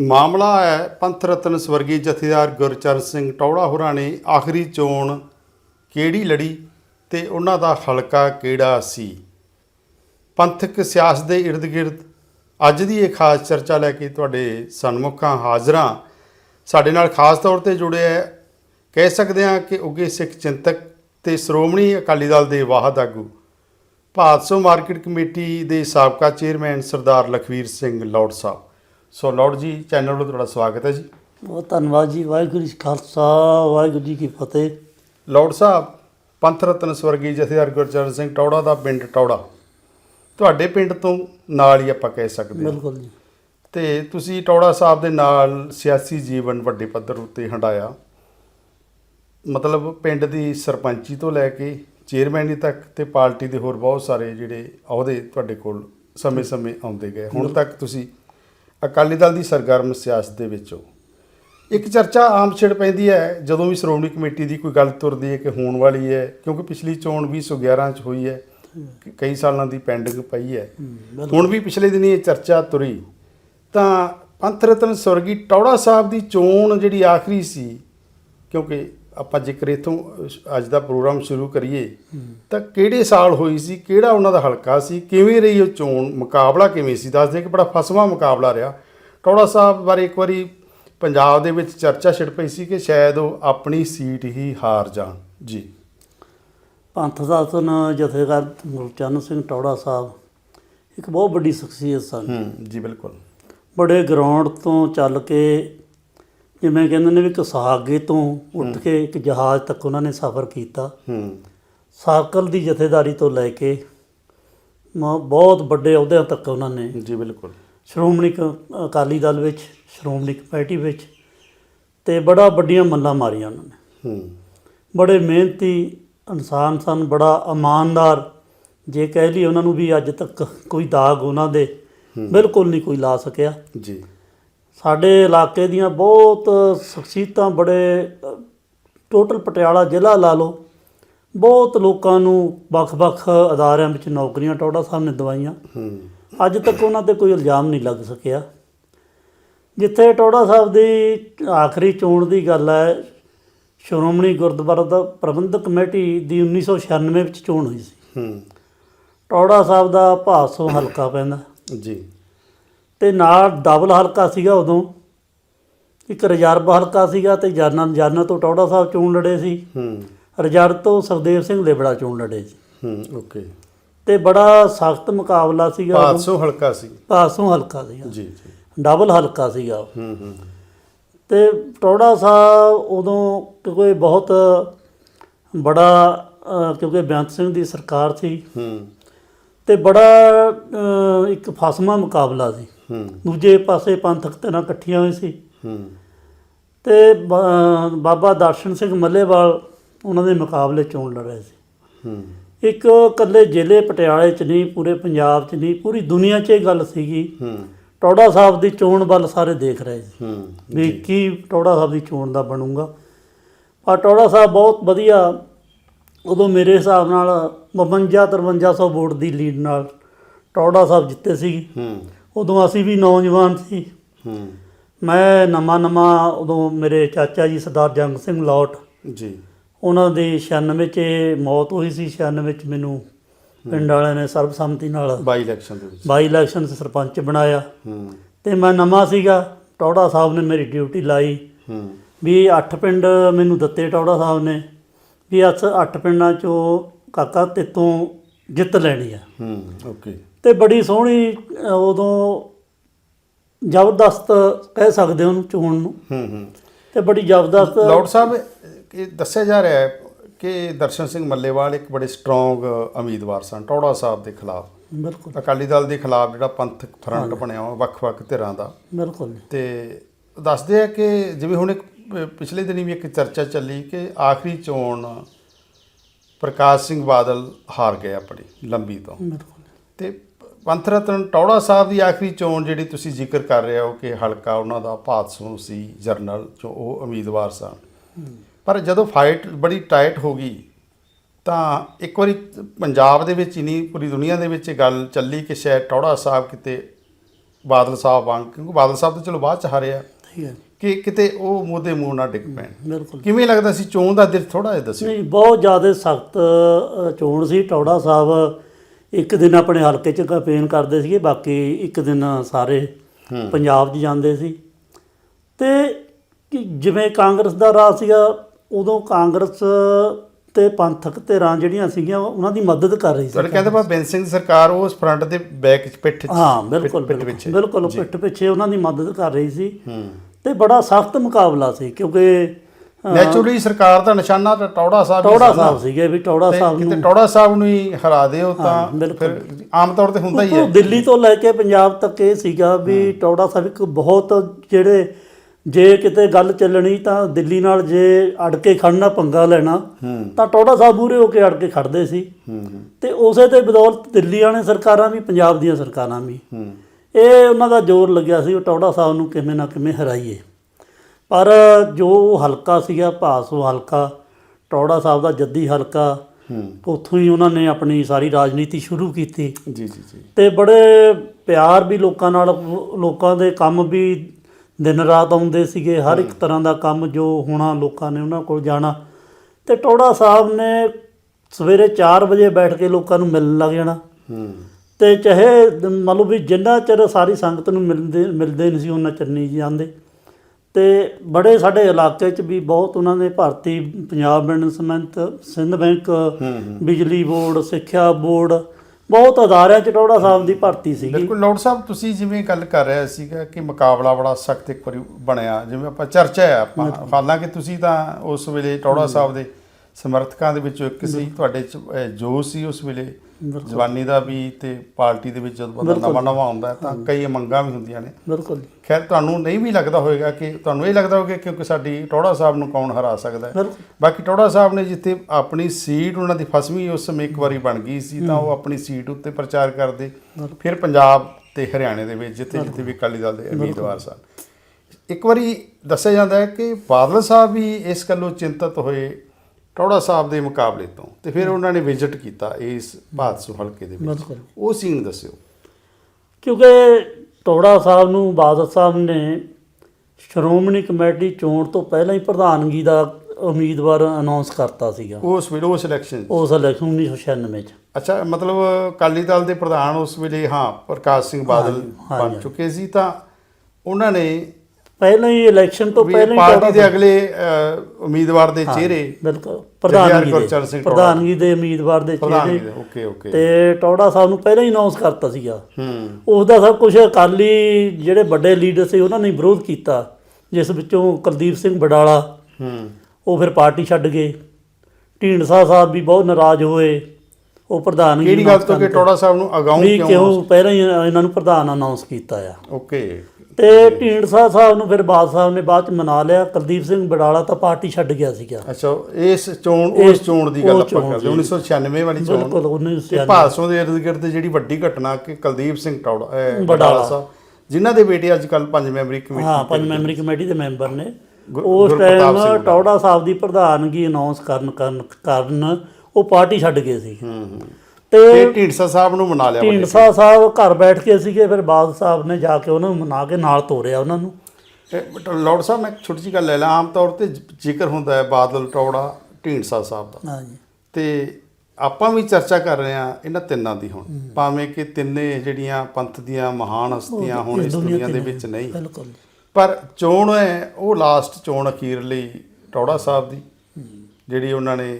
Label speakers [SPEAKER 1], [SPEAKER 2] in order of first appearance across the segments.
[SPEAKER 1] ਮਾਮਲਾ ਹੈ ਪੰਥ ਰਤਨ ਸਵਰਗੀ ਜਥੇਦਾਰ ਗੁਰਚਰਨ ਸਿੰਘ ਟੌੜਾ ਹੋਰਾਂ ਨੇ ਆਖਰੀ ਚੋਣ ਕਿਹੜੀ ਲੜੀ ਤੇ ਉਹਨਾਂ ਦਾ ਹਲਕਾ ਕਿਹੜਾ ਸੀ? ਪੰਥਕ ਸਿਆਸਤ ਦੇ ਇਰਦ ਗਿਰਦ ਅੱਜ ਦੀ ਇਹ ਖਾਸ ਚਰਚਾ ਲੈ ਕੇ ਤੁਹਾਡੇ ਸਨਮੁਖਾਂ ਹਾਜ਼ਰਾਂ। ਸਾਡੇ ਨਾਲ ਖਾਸ ਤੌਰ ਤੇ ਜੁੜੇ ਹੈ। ਕਹਿ ਸਕਦੇ ਹਾਂ ਕਿ ਉੱਗੇ ਸਿੱਖ ਚਿੰਤਕ ਤੇ ਸ਼੍ਰੋਮਣੀ ਅਕਾਲੀ ਦਲ ਦੇ ਵਾਹਦ ਆਗੂ ਭਾਦਸੋ ਮਾਰਕੀਟ ਕਮੇਟੀ ਦੇ ਸਾਬਕਾ chairman Sardar Lakhvir Singh Laur Sahib. So Laur ji channel ਨੂੰ ਤੁਹਾਡਾ ਸਵਾਗਤ ਹੈ ਜੀ।
[SPEAKER 2] ਬਹੁਤ ਧੰਨਵਾਦ ਜੀ ਵਾਹਿਗੁਰੂ ਜੀ ਖਾਲਸਾ ਵਾਹਿਗੁਰੂ ਜੀ ਕੀ ਫਤਿਹ।
[SPEAKER 1] ਲੌੜ ਸਾਹਿਬ ਪੰਥ ਰਤਨ ਸਵਰਗੀ ਜਥੇਦਾਰ ਗੁਰਚਰਨ ਸਿੰਘ ਟੌੜਾ ਦਾ ਪਿੰਡ ਟੌੜਾ। ਤੁਹਾਡੇ ਪਿੰਡ ਤੋਂ ਨਾਲ ਹੀ ਆਪਾਂ ਕਹਿ ਸਕਦੇ ਹਾਂ।
[SPEAKER 2] ਬਿਲਕੁਲ ਜੀ।
[SPEAKER 1] ਤੇ ਤੁਸੀਂ ਟੌੜਾ ਸਾਹਿਬ ਦੇ ਨਾਲ ਸਿਆਸੀ ਜੀਵਨ ਵੱਡੇ ਪੱਧਰ ਉੱਤੇ ਹੰਡਾਇਆ। ਮਤਲਬ ਪਿੰਡ ਦੀ ਸਰਪੰਚੀ ਤੋਂ ਲੈ ਕੇ ਚੇਅਰਮੈਨੀ ਤੱਕ ਤੇ ਪਾਰਟੀ ਦੇ ਹੋਰ ਬਹੁਤ ਸਾਰੇ ਜਿਹੜੇ ਅਹੁਦੇ ਤੁਹਾਡੇ ਕੋਲ ਸਮੇਂ-ਸਮੇਂ ਆਉਂਦੇ ਗਏ। ਹੁਣ ਤੱਕ ਤੁਸੀਂ ਅਕਾਲੀ ਦਲ ਦੀ ਸਰਗਰਮ ਸਿਆਸਤ ਦੇ ਵਿੱਚ ਇੱਕ ਚਰਚਾ ਆਮ ਛਿੜ ਪੈਂਦੀ ਹੈ ਜਦੋਂ ਵੀ ਸ਼੍ਰੋਮਣੀ ਕਮੇਟੀ ਦੀ ਕੋਈ ਗੱਲ ਤੁਰਦੀ ਹੈ ਕਿ ਹੋਣ ਵਾਲੀ ਹੈ ਕਿਉਂਕਿ ਪਿਛਲੀ ਚੋਣ 2011 ਚ ਹੋਈ ਹੈ ਕਈ ਸਾਲਾਂ ਦੀ ਪੈਂਡਿੰਗ ਪਈ ਹੈ। ਹੁਣ ਵੀ ਪਿਛਲੇ ਦਿਨੀ ਇਹ ਚਰਚਾ ਤੁਰੀ। ਤਾਂ ਪੰਥ ਰਤਨ ਸਵਰਗੀ ਟੌੜਾ ਸਾਹਿਬ ਦੀ ਚੋਣ ਜਿਹੜੀ ਆਖਰੀ ਸੀ ਕਿਉਂਕਿ ਆਪਾਂ ਜ਼ਿਕਰ ਇਥੋਂ ਅੱਜ ਦਾ ਪ੍ਰੋਗਰਾਮ ਸ਼ੁਰੂ ਕਰੀਏ ਤਾਂ ਕਿਹੜੇ ਸਾਲ ਹੋਈ ਸੀ ਕਿਹੜਾ ਉਹਨਾਂ ਦਾ ਹਲਕਾ ਸੀ ਕਿਵੇਂ ਰਹੀ ਉਹ ਚੋਣ ਮੁਕਾਬਲਾ ਕਿਵੇਂ ਸੀ? ਦੱਸਦੇ ਕਿ ਬੜਾ ਫਸਵਾ ਮੁਕਾਬਲਾ ਰਿਹਾ। ਟੌੜਾ ਸਾਹਿਬ ਬਾਰੇ ਇੱਕ ਵਾਰੀ ਪੰਜਾਬ ਦੇ ਵਿੱਚ ਚਰਚਾ ਛਿੜ ਪਈ ਸੀ ਕਿ ਸ਼ਾਇਦ ਉਹ ਆਪਣੀ ਸੀਟ ਹੀ ਹਾਰ ਜਾਣ। ਜੀ।
[SPEAKER 2] ਪੰਥ ਦਾਤਨ ਜਥੇਦਾਰ ਗੁਰਚਰਨ ਸਿੰਘ ਟੌੜਾ ਸਾਹਿਬ ਇੱਕ ਬਹੁਤ ਵੱਡੀ ਸ਼ਖਸੀਅਤ ਸਨ।
[SPEAKER 1] ਜੀ ਬਿਲਕੁਲ।
[SPEAKER 2] ਬੜੇ ਗਰਾਊਂਡ ਤੋਂ ਚੱਲ ਕੇ ਜਿਵੇਂ ਕਹਿੰਦੇ ਨੇ ਵੀ ਇੱਕ ਸਾਗੇ ਤੋਂ ਉੱਠ ਕੇ ਇੱਕ ਜਹਾਜ਼ ਤੱਕ ਉਹਨਾਂ ਨੇ ਸਫ਼ਰ ਕੀਤਾ।
[SPEAKER 1] ਹੂੰ।
[SPEAKER 2] ਸਾਈਕਲ ਦੀ ਜਥੇਦਾਰੀ ਤੋਂ ਲੈ ਕੇ ਮ- ਬਹੁਤ ਵੱਡੇ ਅਹੁਦਿਆਂ ਤੱਕ ਉਹਨਾਂ ਨੇ
[SPEAKER 1] ਜੀ ਬਿਲਕੁਲ।
[SPEAKER 2] ਸ਼੍ਰੋਮਣੀ ਅਕਾਲੀ ਦਲ ਵਿੱਚ ਸ਼੍ਰੋਮਣੀ ਕਮੇਟੀ ਵਿੱਚ ਤੇ ਬੜਾ ਵੱਡੀਆਂ ਮੱਲਾਂ ਮਾਰੀਆਂ ਉਹਨਾਂ ਨੇ।
[SPEAKER 1] ਹੂੰ।
[SPEAKER 2] ਬੜੇ ਮਿਹਨਤੀ ਇਨਸਾਨ ਸਨ ਬੜਾ ਇਮਾਨਦਾਰ। ਜੇ ਕਹਿ ਲਈ ਉਹਨਾਂ ਨੂੰ ਵੀ ਅੱਜ ਤੱਕ ਕੋਈ ਦਾਗ ਉਹਨਾਂ ਦੇ ਬਿਲਕੁਲ ਨਹੀਂ ਕੋਈ ਲਾ ਸਕਿਆ।
[SPEAKER 1] ਜੀ।
[SPEAKER 2] ਸਾਡੇ ਇਲਾਕੇ ਦੀਆਂ ਬਹੁਤ ਸ਼ਖਸੀਅਤਾਂ ਬੜੇ ਟੋਟਲ ਪਟਿਆਲਾ ਜ਼ਿਲ੍ਹਾ ਲਾ ਲਓ। ਬਹੁਤ ਲੋਕਾਂ ਨੂੰ ਵੱਖ-ਵੱਖ ਅਦਾਰਿਆਂ ਵਿੱਚ ਨੌਕਰੀਆਂ ਟੋੜਾ ਸਾਹਿਬ ਨੇ ਦਵਾਈਆਂ। ਅੱਜ ਤੱਕ ਉਹਨਾਂ ਤੇ ਕੋਈ ਇਲਜ਼ਾਮ ਨਹੀਂ ਲੱਗ ਸਕਿਆ। ਜਿੱਥੇ ਟੋੜਾ ਸਾਹਿਬ ਦੀ ਆਖਰੀ ਚੋਣ ਦੀ ਗੱਲ ਹੈ ਸ਼੍ਰੋਮਣੀ ਗੁਰਦੁਆਰਾ ਦਾ ਪ੍ਰਬੰਧਕ ਕਮੇਟੀ ਦੀ 1996 ਵਿੱਚ ਚੋਣ ਹੋਈ ਸੀ।
[SPEAKER 1] ਹੂੰ।
[SPEAKER 2] ਟੋੜਾ ਸਾਹਿਬ ਦਾ ਭਾਸੋਂ ਹਲਕਾ ਪੈਂਦਾ।
[SPEAKER 1] ਜੀ।
[SPEAKER 2] ਤੇ ਨਾਲ ਡਬਲ ਹਲਕਾ ਸੀਗਾ ਉਦੋਂ। ਇੱਕ ਰਿਜ਼ਰਵ ਹਲਕਾ ਸੀਗਾ ਤੇ ਜਰਨਲ ਜਰਨਲ ਤੋਂ ਟੋੜਾ ਸਾਹਿਬ ਚੋਣ ਲੜੇ ਸੀ।
[SPEAKER 1] ਹੂੰ।
[SPEAKER 2] ਰਿਜ਼ਰਵ ਤੋਂ ਸੁਖਦੇਵ ਸਿੰਘ ਲੇਬੜਾ ਚੋਣ ਲੜੇ ਸੀ।
[SPEAKER 1] ਹੂੰ ਓਕੇ।
[SPEAKER 2] ਤੇ ਬੜਾ ਸਖਤ ਮੁਕਾਬਲਾ ਸੀਗਾ।
[SPEAKER 1] 500 ਹਲਕਾ ਸੀ।
[SPEAKER 2] ਭਾਸੋਂ ਹਲਕਾ ਸੀਗਾ।
[SPEAKER 1] ਜੀ ਜੀ।
[SPEAKER 2] ਡਬਲ ਹਲਕਾ ਸੀਗਾ।
[SPEAKER 1] ਹੂੰ ਹੂੰ।
[SPEAKER 2] ਤੇ ਟੋੜਾ ਸਾਹਿਬ ਉਦੋਂ ਕਿਉਂਕਿ ਬਹੁਤ ਬੜਾ ਕਿਉਂਕਿ ਬੇਅੰਤ ਸਿੰਘ ਦੀ ਸਰਕਾਰ ਸੀ।
[SPEAKER 1] ਹੂੰ।
[SPEAKER 2] ਤੇ ਬੜਾ ਇੱਕ ਫਸਮਾ ਮੁਕਾਬਲਾ ਸੀ। ਦੂਜੇ ਪਾਸੇ ਪੰਥਕ ਧਿਰਾਂ ਇਕੱਠੀਆਂ ਹੋਈ ਸੀ।
[SPEAKER 1] ਹੂੰ।
[SPEAKER 2] ਤੇ ਬਾਬਾ ਦਰਸ਼ਨ ਸਿੰਘ ਮੱਲੇਵਾਲ ਉਹਨਾਂ ਦੇ ਮੁਕਾਬਲੇ ਚੋਣ ਲੜ ਰਹੇ ਸੀ।
[SPEAKER 1] ਹੂੰ।
[SPEAKER 2] ਇੱਕ ਇਕੱਲੇ ਜ਼ਿਲ੍ਹੇ ਪਟਿਆਲੇ 'ਚ ਨਹੀਂ ਪੂਰੇ ਪੰਜਾਬ 'ਚ ਨਹੀਂ ਪੂਰੀ ਦੁਨੀਆ 'ਚ ਇਹ ਗੱਲ ਸੀਗੀ।
[SPEAKER 1] ਹੂੰ।
[SPEAKER 2] ਟੋੜਾ ਸਾਹਿਬ ਦੀ ਚੋਣ ਵੱਲ ਸਾਰੇ ਦੇਖ ਰਹੇ ਸੀ।
[SPEAKER 1] ਹੂੰ।
[SPEAKER 2] ਵੀ ਕੀ ਟੋੜਾ ਸਾਹਿਬ ਦੀ ਚੋਣ ਦਾ ਬਣੂਗਾ। ਪਰ ਟੋੜਾ ਸਾਹਿਬ ਬਹੁਤ ਵਧੀਆ ਉਦੋਂ ਮੇਰੇ ਹਿਸਾਬ ਨਾਲ 52 5300 ਵੋਟ ਦੀ ਲੀਡ ਨਾਲ ਟੋੜਾ ਸਾਹਿਬ ਜਿੱਤੇ ਸੀ
[SPEAKER 1] ਹੂੰ।
[SPEAKER 2] ਉਦੋਂ ਅਸੀਂ ਵੀ ਨੌਜਵਾਨ ਸੀ।
[SPEAKER 1] ਹੂੰ।
[SPEAKER 2] ਮੈਂ ਨਵਾਂ ਨਵਾਂ ਉਦੋਂ ਮੇਰੇ ਚਾਚਾ ਜੀ ਸਰਦਾਰ ਜੰਗ ਸਿੰਘ ਲੌਟ
[SPEAKER 1] ਜੀ।
[SPEAKER 2] ਉਹਨਾਂ ਦੀ 96 ਚ ਮੌਤ ਹੋਈ ਸੀ 96 ਚ ਮੈਨੂੰ ਪਿੰਡ ਵਾਲਿਆਂ ਨੇ ਸਰਬਸੰਮਤੀ ਨਾਲ
[SPEAKER 1] ਬਾਈ ਇਲੈਕਸ਼ਨ ਦੇ ਵਿੱਚ।
[SPEAKER 2] ਬਾਈ ਇਲੈਕਸ਼ਨ 'ਚ ਸਰਪੰਚ ਬਣਾਇਆ।
[SPEAKER 1] ਹੂੰ।
[SPEAKER 2] ਤੇ ਮੈਂ ਨਵਾਂ ਸੀਗਾ ਟੌੜਾ ਸਾਹਿਬ ਨੇ ਮੇਰੀ ਡਿਊਟੀ ਲਾਈ।
[SPEAKER 1] ਹੂੰ।
[SPEAKER 2] ਵੀ ਅੱਠ ਪਿੰਡ ਮੈਨੂੰ ਦਿੱਤੇ ਟੌੜਾ ਸਾਹਿਬ ਨੇ। ਵੀ ਅਸ ਅੱਠ ਪਿੰਡਾਂ ਚੋਂ ਕਾਕਾ ਤੇਤੋਂ ਜਿੱਤ ਲੈਣੀ ਆ।
[SPEAKER 1] ਹੂੰ ਓਕੇ।
[SPEAKER 2] ਤੇ ਬੜੀ ਸੋਹਣੀ ਉਦੋਂ ਜ਼ਬਰਦਸਤ ਕਹਿ ਸਕਦੇ ਉਹਨੂੰ ਚੋਣ ਨੂੰ।
[SPEAKER 1] ਹੂੰ ਹੂੰ।
[SPEAKER 2] ਤੇ ਬੜੀ ਜ਼ਬਰਦਸਤ
[SPEAKER 1] ਲਾਰਡ ਸਾਹਿਬ ਇਹ ਦੱਸਿਆ ਜਾ ਰਿਹਾ ਹੈ ਕਿ ਦਰਸ਼ਨ ਸਿੰਘ ਮੱਲੇਵਾਲ ਇੱਕ ਬੜੇ ਸਟਰੋਂਗ ਉਮੀਦਵਾਰ ਸਨ ਟੌੜਾ ਸਾਹਿਬ ਦੇ ਖਿਲਾਫ।
[SPEAKER 2] ਬਿਲਕੁਲ।
[SPEAKER 1] ਅਕਾਲੀ ਦਲ ਦੇ ਖਿਲਾਫ ਜਿਹੜਾ ਪੰਥਕ ਫਰੰਟ ਬਣਿਆ ਹੋਇਆ ਵੱਖ-ਵੱਖ ਧਿਰਾਂ ਦਾ।
[SPEAKER 2] ਬਿਲਕੁਲ।
[SPEAKER 1] ਤੇ ਦੱਸਦੇ ਆ ਕਿ ਜਿਵੇਂ ਹੁਣ ਇੱਕ ਪਿਛਲੇ ਦਿਨੀ ਵੀ ਇੱਕ ਚਰਚਾ ਚੱਲੀ ਕਿ ਆਖਰੀ ਚੋਣ ਪ੍ਰਕਾਸ਼ ਸਿੰਘ ਬਾਦਲ ਹਾਰ ਗਏ ਆਪਣੀ ਲੰਬੀ ਤੋਂ।
[SPEAKER 2] ਬਿਲਕੁਲ।
[SPEAKER 1] ਤੇ ਪੰਥ ਰਤਨ ਟੌੜਾ ਸਾਹਿਬ ਦੀ ਆਖਰੀ ਚੋਣ ਜਿਹੜੀ ਤੁਸੀਂ ਜ਼ਿਕਰ ਕਰ ਰਹੇ ਹੋ ਕਿ ਹਲਕਾ ਉਹਨਾਂ ਦਾ ਭਾਦਸੋਂ ਸੀ ਜਰਨਲ ਚੋਂ ਉਹ ਉਮੀਦਵਾਰ ਸਨ। ਪਰ ਜਦੋਂ ਫਾਈਟ ਬੜੀ ਟਾਈਟ ਹੋ ਗਈ ਤਾਂ ਇੱਕ ਵਾਰੀ ਪੰਜਾਬ ਦੇ ਵਿੱਚ ਹੀ ਨਹੀਂ ਪੂਰੀ ਦੁਨੀਆ ਦੇ ਵਿੱਚ ਇਹ ਗੱਲ ਚੱਲੀ ਕਿ ਸ਼ਾਇਦ ਟੌੜਾ ਸਾਹਿਬ ਕਿਤੇ ਬਾਦਲ ਸਾਹਿਬ ਵਾਂਗ ਕਿਉਂਕਿ ਬਾਦਲ ਸਾਹਿਬ ਤਾਂ ਚਲੋ ਬਾਅਦ ਚ ਹਾਰਿਆ ਕਿ ਕਿਤੇ ਉਹ ਮੂੰਹ ਮੂੰਹ ਨਾ ਡਿੱਗ ਪੈਣ।
[SPEAKER 2] ਬਿਲਕੁਲ।
[SPEAKER 1] ਕਿਵੇਂ ਲੱਗਦਾ ਸੀ ਚੋਣ ਦਾ ਦਿਨ ਥੋੜਾ ਜਿਹਾ ਦੱਸਿਓ?
[SPEAKER 2] ਨਹੀਂ ਬਹੁਤ ਜ਼ਿਆਦਾ ਸਖਤ ਚੋਣ ਸੀ। ਟੌੜਾ ਸਾਹਿਬ ਇੱਕ ਦਿਨ ਆਪਣੇ ਹਲਕੇ 'ਚ ਕੈਂਪੇਨ ਕਰਦੇ ਸੀਗੇ ਬਾਕੀ ਇੱਕ ਦਿਨ ਸਾਰੇ ਪੰਜਾਬ 'ਚ ਜਾਂਦੇ ਸੀ। ਤੇ ਜਿਵੇਂ ਕਾਂਗਰਸ ਦਾ ਰਾਜ ਸੀਗਾ ਉਦੋਂ ਕਾਂਗਰਸ ਤੇ ਪੰਥਕ ਧਿਰਾਂ ਜਿਹੜੀਆਂ ਸੀਗੀਆਂ ਉਹਨਾਂ ਦੀ ਮਦਦ ਕਰ ਰਹੀ ਸੀ
[SPEAKER 1] ਤੁਹਾਡੇ ਕਹਿੰਦੇ ਬਾ ਬੈਂਸ ਸਿੰਘ ਸਰਕਾਰ ਉਸ ਫਰੰਟ ਦੇ ਬੈਕ ਚ ਪਿੱਠ
[SPEAKER 2] ਹਾਂ ਬਿਲਕੁਲ ਬਿਲਕੁਲ ਪਿੱਠ ਪਿੱਛੇ ਉਹਨਾਂ ਦੀ ਮਦਦ ਕਰ ਰਹੀ ਸੀ।
[SPEAKER 1] ਹੂੰ।
[SPEAKER 2] ਤੇ ਬੜਾ ਸਖਤ ਮੁਕਾਬਲਾ ਸੀ ਕਿਉਂਕਿ
[SPEAKER 1] ਨੈਚੁਰਲੀ ਸਰਕਾਰ ਦਾ ਨਿਸ਼ਾਨਾ ਤਾਂ ਟੌੜਾ ਸਾਹਿਬ
[SPEAKER 2] ਟੌੜਾ। ਸਾਹਿਬ ਸੀਗੇ ਵੀ ਟੌੜਾ ਸਾਹਿਬ
[SPEAKER 1] ਕਿਤੇ
[SPEAKER 2] ਨੂੰ
[SPEAKER 1] ਟੌੜਾ ਸਾਹਿਬ ਨੂੰ ਹੀ ਹਰਾ ਦਿਓ ਤਾਂ। ਫਿਰ ਆਮ ਤੌਰ ਤੇ ਹੁੰਦਾ ਹੀ ਹੈ।
[SPEAKER 2] ਦਿੱਲੀ ਤੋਂ ਲੈ ਕੇ ਪੰਜਾਬ ਤੱਕ ਇਹ ਸੀਗਾ ਵੀ ਟੌੜਾ ਸਾਹਿਬ ਇੱਕ ਬਹੁਤ ਜਿਹੜੇ ਜੇ ਕਿਤੇ ਗੱਲ ਚੱਲਣੀ ਤਾਂ ਦਿੱਲੀ ਨਾਲ ਜੇ ਅੜ ਕੇ ਖੜਨਾ ਪੰਗਾ ਲੈਣਾ ਤਾਂ ਟੌੜਾ ਸਾਹਿਬ ਮੂਹਰੇ ਹੋ ਕੇ ਅੜ ਕੇ ਖੜਦੇ ਸੀ। ਤੇ ਉਸੇ ਤੇ ਬਦੌਲਤ ਦਿੱਲੀ ਵਾਲੇ ਸਰਕਾਰਾਂ ਵੀ ਪੰਜਾਬ ਦੀਆਂ ਸਰਕਾਰਾਂ ਵੀ। ਇਹ ਉਹਨਾਂ ਦਾ ਜ਼ੋਰ ਲੱਗਿਆ ਸੀ ਉਹ ਟੌੜਾ ਸਾਹਿਬ ਨੂੰ ਕਿਵੇਂ ਨਾ ਕਿਵੇਂ ਹਰਾਈਏ। ਪਰ ਜੋ ਹਲਕਾ ਸੀਗਾ ਭਾਸੋ ਹਲਕਾ ਟੌੜਾ ਸਾਹਿਬ ਦਾ ਜੱਦੀ ਹਲਕਾ ਉੱਥੋਂ ਹੀ ਉਹਨਾਂ ਨੇ ਆਪਣੀ ਸਾਰੀ ਰਾਜਨੀਤੀ ਸ਼ੁਰੂ ਕੀਤੀ।
[SPEAKER 1] ਜੀ ਜੀ ਜੀ।
[SPEAKER 2] ਤੇ ਬੜੇ ਪਿਆਰ ਵੀ ਲੋਕਾਂ ਨਾਲ ਲੋਕਾਂ ਦੇ ਕੰਮ ਵੀ ਦਿਨ ਰਾਤ ਆਉਂਦੇ ਸੀਗੇ ਹਰ ਇੱਕ ਤਰ੍ਹਾਂ ਦਾ ਕੰਮ ਜੋ ਹੋਣਾ ਲੋਕਾਂ ਨੇ ਉਹਨਾਂ ਕੋਲ ਜਾਣਾ। ਤੇ ਟੋੜਾ ਸਾਹਿਬ ਨੇ ਸਵੇਰੇ 4 ਵਜੇ ਬੈਠ ਕੇ ਲੋਕਾਂ ਨੂੰ ਮਿਲਣ ਲੱਗ ਜਾਣਾ।
[SPEAKER 1] ਹੂੰ।
[SPEAKER 2] ਤੇ ਚਾਹੇ ਮੰਨ ਲਓ ਵੀ ਜਿੰਨਾ ਚਿਰ ਸਾਰੀ ਸੰਗਤ ਨੂੰ ਮਿਲਦੇ ਮਿਲਦੇ ਨਹੀਂ ਸੀ ਉਹਨਾਂ ਚਿਰ ਨਹੀਂ ਜਾਂਦੇ। ਤੇ ਬੜੇ ਸਾਡੇ ਇਲਾਕੇ 'ਚ ਵੀ ਬਹੁਤ ਉਹਨਾਂ ਨੇ ਭਾਰਤੀ ਪੰਜਾਬ ਇਨਵੈਸਟਮੈਂਟ ਸਿੰਧ ਬੈਂਕ ਬਿਜਲੀ ਬੋਰਡ ਸਿੱਖਿਆ ਬੋਰਡ ਬਹੁਤ ਅਦਾਰਿਆਂ 'ਚ ਟੋੜਾ ਸਾਹਿਬ ਦੀ ਭਰਤੀ ਸੀਗੀ।
[SPEAKER 1] ਬਿਲਕੁਲ ਲੌਰਡ ਸਾਹਿਬ ਤੁਸੀਂ ਜਿਵੇਂ ਗੱਲ ਕਰ ਰਹੇ ਸੀਗਾ ਕਿ ਮੁਕਾਬਲਾ ਬੜਾ ਸਖਤ ਇੱਕ ਵਾਰੀ ਬਣਿਆ ਜਿਵੇਂ ਆਪਾਂ ਚਰਚਾ ਹੈ ਆਪਾਂ ਹਾਲਾਂਕਿ ਤੁਸੀਂ ਤਾਂ ਉਸ ਵੇਲੇ ਟੌੜਾ ਸਾਹਿਬ ਦੇ ਸਮਰਥਕਾਂ ਦੇ ਵਿੱਚੋਂ ਇੱਕ ਸੀ ਤੁਹਾਡੇ ਚ ਜੋਸ਼ ਸੀ ਉਸ ਵੇਲੇ ਜਵਾਨੀ ਦਾ ਵੀ ਤੇ ਪਾਰਟੀ ਦੇ ਵਿੱਚ ਜਦੋਂ ਬੰਦਾ। ਨਵਾਂ ਨਵਾਂ ਆਉਂਦਾ ਤਾਂ ਕਈ ਮੰਗਾਂ ਵੀ ਹੁੰਦੀਆਂ ਨੇ।
[SPEAKER 2] ਬਿਲਕੁਲ।
[SPEAKER 1] ਖੈਰ ਤੁਹਾਨੂੰ ਨਹੀਂ ਵੀ ਲੱਗਦਾ ਹੋਵੇਗਾ ਕਿ ਤੁਹਾਨੂੰ ਇਹ ਲੱਗਦਾ ਹੋਵੇਗਾ ਕਿਉਂਕਿ ਸਾਡੀ ਟੌੜਾ ਸਾਹਿਬ ਨੂੰ ਕੌਣ ਹਰਾ ਸਕਦਾ ਹੈ। ਬਾਕੀ ਟੌੜਾ ਸਾਹਿਬ ਨੇ ਜਿੱਥੇ ਆਪਣੀ ਸੀਟ ਉਹਨਾਂ ਦੀ ਫਸਵੀਂ ਉਸ ਸਮੇਂ ਇੱਕ ਵਾਰੀ ਬਣ ਗਈ ਸੀ ਤਾਂ ਉਹ ਆਪਣੀ ਸੀਟ ਉੱਤੇ ਪ੍ਰਚਾਰ ਕਰਦੇ। ਫਿਰ ਪੰਜਾਬ ਤੇ ਹਰਿਆਣੇ ਦੇ ਵਿੱਚ ਜਿੱਥੇ ਜਿੱਥੇ ਵੀ ਅਕਾਲੀ ਦਲ ਦੇ ਉਮੀਦਵਾਰ ਸਨ। ਇੱਕ ਵਾਰੀ ਦੱਸਿਆ ਜਾਂਦਾ ਹੈ ਕਿ ਬਾਦਲ ਸਾਹਿਬ ਵੀ ਇਸ ਗੱਲੋਂ ਚਿੰਤਤ ਹੋਏ ਟੌੜਾ ਸਾਹਿਬ ਦੇ ਮੁਕਾਬਲੇ ਤੋਂ ਤੇ ਫਿਰ ਉਹਨਾਂ ਨੇ ਵਿਜ਼ਿਟ ਕੀਤਾ ਇਸ ਭਾਦਸੋ ਹਲਕੇ ਦੇ ਵਿੱਚ।
[SPEAKER 2] ਬਿਲਕੁਲ।
[SPEAKER 1] ਉਹ ਸੀਨ ਦੱਸਿਓ।
[SPEAKER 2] ਕਿਉਂਕਿ ਟੋੜਾ ਸਾਹਿਬ ਨੂੰ ਬਾਦਲ ਸਾਹਿਬ ਨੇ ਸ਼੍ਰੋਮਣੀ ਕਮੇਟੀ ਚੋਣ ਤੋਂ ਪਹਿਲਾਂ ਹੀ ਪ੍ਰਧਾਨਗੀ ਦਾ ਉਮੀਦਵਾਰ ਅਨਾਉਂਸ ਕਰਤਾ ਸੀਗਾ।
[SPEAKER 1] ਉਸ ਵੇਲੇ ਉਸ ਇਲੈਕਸ਼ਨ।
[SPEAKER 2] ਉਸ ਇਲੈਕਸ਼ਨ 1996 ਚ।
[SPEAKER 1] ਅੱਛਾ ਮਤਲਬ ਅਕਾਲੀ ਦਲ ਦੇ ਪ੍ਰਧਾਨ ਉਸ ਵੇਲੇ ਹਾਂ ਪ੍ਰਕਾਸ਼ ਸਿੰਘ ਬਾਦਲ
[SPEAKER 2] ਹਾਂਜੀ, ਹਾਂਜੀ।
[SPEAKER 1] ਬਣ ਚੁੱਕੇ ਸੀ ਤਾਂ ਉਹਨਾਂ ਨੇ
[SPEAKER 2] ਪਹਿਲਾਂ ਹੀ ਇਲੈਕਸ਼ਨ ਤੋਂ ਪਹਿਲਾਂ ਹੀ
[SPEAKER 1] ਪਾਰਟੀ ਦੇ ਅਗਲੇ ਉਮੀਦਵਾਰ ਦੇ ਚਿਹਰੇ
[SPEAKER 2] ਬਿਲਕੁਲ। ਪ੍ਰਧਾਨਗੀ ਦੇ। ਪ੍ਰਧਾਨਗੀ ਦੇ ਉਮੀਦਵਾਰ ਦੇ ਚਿਹਰੇ।
[SPEAKER 1] Okay okay.
[SPEAKER 2] ਤੇ ਟੌੜਾ ਸਾਹਿਬ ਨੂੰ ਪਹਿਲਾਂ ਹੀ ਅਨਾਉਂਸ ਕਰਤਾ ਸੀਗਾ।
[SPEAKER 1] ਹੂੰ।
[SPEAKER 2] ਉਸ ਦਾ ਸਭ ਕੁਝ ਅਕਾਲੀ ਜਿਹੜੇ ਵੱਡੇ ਲੀਡਰ ਸੀ ਉਹਨਾਂ ਨੇ ਵਿਰੋਧ ਕੀਤਾ ਜਿਸ ਵਿੱਚੋਂ ਕੁਲਦੀਪ ਸਿੰਘ ਬਡਾਲਾ
[SPEAKER 1] ਹੂੰ।
[SPEAKER 2] ਉਹ ਫਿਰ ਪਾਰਟੀ ਛੱਡ ਗਏ। ਢੀਂਡਸਾ ਸਾਹਿਬ ਵੀ ਬਹੁਤ ਨਾਰਾਜ਼ ਹੋਏ। ਉਹ ਪ੍ਰਧਾਨ
[SPEAKER 1] ਕਿਹੜੀ ਗੱਲ ਤੋਂ ਕਿ ਟੋੜਾ ਸਾਹਿਬ ਨੂੰ ਅਗਾਊਂ
[SPEAKER 2] ਵੀ
[SPEAKER 1] ਕਿਉਂ
[SPEAKER 2] ਕਿਉਂ ਪਹਿਲਾਂ ਹੀ ਇਹਨਾਂ ਨੂੰ ਪ੍ਰਧਾਨ ਅਨਾਉਂਸ ਕੀਤਾ ਆ।
[SPEAKER 1] ਓਕੇ।
[SPEAKER 2] ਤੇ ਢੀਂਡਸਾ ਸਾਹਿਬ ਨੂੰ ਫਿਰ ਬਾਦ ਸਾਹਿਬ ਨੇ ਬਾਅਦ ਚ ਮਨਾ ਲਿਆ। ਕੁਲਦੀਪ ਸਿੰਘ ਬਡਾਲਾ ਤਾਂ ਪਾਰਟੀ ਛੱਡ ਗਿਆ ਸੀਗਾ।
[SPEAKER 1] ਅੱਛਾ ਇਸ ਚੋਣ ਉਸ ਚੋਣ ਦੀ ਗੱਲ ਆਪਾਂ ਕਰਦੇ
[SPEAKER 2] ਦੀ।
[SPEAKER 1] 1996 ਵਾਲੀ ਚੋਣ।
[SPEAKER 2] ਬਿਲਕੁਲ ਉਹਨੇ
[SPEAKER 1] ਤੇ ਭਾਦਸੋਂ ਦੇ ਇਰਦ ਗਿਰਦ ਜਿਹੜੀ ਵੱਡੀ ਘਟਨਾ ਕਿ ਕੁਲਦੀਪ ਸਿੰਘ ਟੌੜਾ
[SPEAKER 2] ਬਡਾਲਾ।
[SPEAKER 1] ਸਾਹਿਬ ਜਿਨ੍ਹਾਂ ਦੇ ਬੇਟੇ ਅੱਜ ਕੱਲ ਪੰਜ ਮੈਂਬਰੀ ਕਮੇਟੀ
[SPEAKER 2] ਹਾਂ ਪੰਜ ਮੈਂਬਰੀ ਕਮੇਟੀ ਦੇ ਮੈਂਬਰ ਨੇ। ਉਸ ਟਾਈਮ। ਟੌੜਾ ਸਾਹਿਬ ਦੀ ਪ੍ਰਧਾਨਗੀ ਅਨਾਉਂਸ ਕਰਨ ਕਰਨ ਕਾਰਨ ਉਹ ਪਾਰਟੀ ਛੱਡ ਗਏ ਸੀ।
[SPEAKER 1] ਹੂੰ
[SPEAKER 2] ਤੇ
[SPEAKER 1] ਤੇ ਢੀਂਡਸਾ ਸਾਹਿਬ ਨੂੰ ਮਨਾ ਲਿਆ ਵੱਡੇ
[SPEAKER 2] ਢੀਂਡਸਾ ਸਾਹਿਬ ਘਰ ਬੈਠ ਕੇ ਸੀਗੇ ਫਿਰ ਬਾਦ ਸਾਹਿਬ ਨੇ ਜਾ ਕੇ ਉਹਨਾਂ ਨੂੰ ਮਨਾ ਕੇ ਨਾਲ ਤੋਰਿਆ ਉਹਨਾਂ ਨੂੰ।
[SPEAKER 1] ਇਹ ਬਟ ਸਾਹਿਬ ਮੈਂ ਇੱਕ ਛੋਟੀ ਜਿਹੀ ਗੱਲ ਲੈ ਲਾਂ ਆਮ ਤੌਰ ਤੇ ਜ- ਜ਼ਿਕਰ ਹੁੰਦਾ ਹੈ ਬਾਦਲ ਟੌੜਾ ਢੀਂਡਸਾ ਸਾਹਿਬ ਦਾ।
[SPEAKER 2] ਹਾਂਜੀ।
[SPEAKER 1] ਤੇ ਆਪਾਂ ਵੀ ਚਰਚਾ ਕਰ ਰਹੇ ਹਾਂ ਇਹਨਾਂ ਤਿੰਨਾਂ ਦੀ ਹੁਣ ਭਾਵੇਂ ਕਿ ਤਿੰਨੇ ਜਿਹੜੀਆਂ ਪੰਥ ਦੀਆਂ ਮਹਾਨ ਹਸਤੀਆਂ ਹੁਣ ਇਸ ਦੁਨੀਆ ਦੇ ਵਿੱਚ ਨਹੀਂ।
[SPEAKER 2] ਬਿਲਕੁਲ।
[SPEAKER 1] ਪਰ ਚੋਣ ਹੈ ਉਹ ਲਾਸਟ ਚੋਣ ਅਖੀਰ ਲਈ ਟੌੜਾ ਸਾਹਿਬ ਦੀ। ਜਿਹੜੀ ਉਹਨਾਂ ਨੇ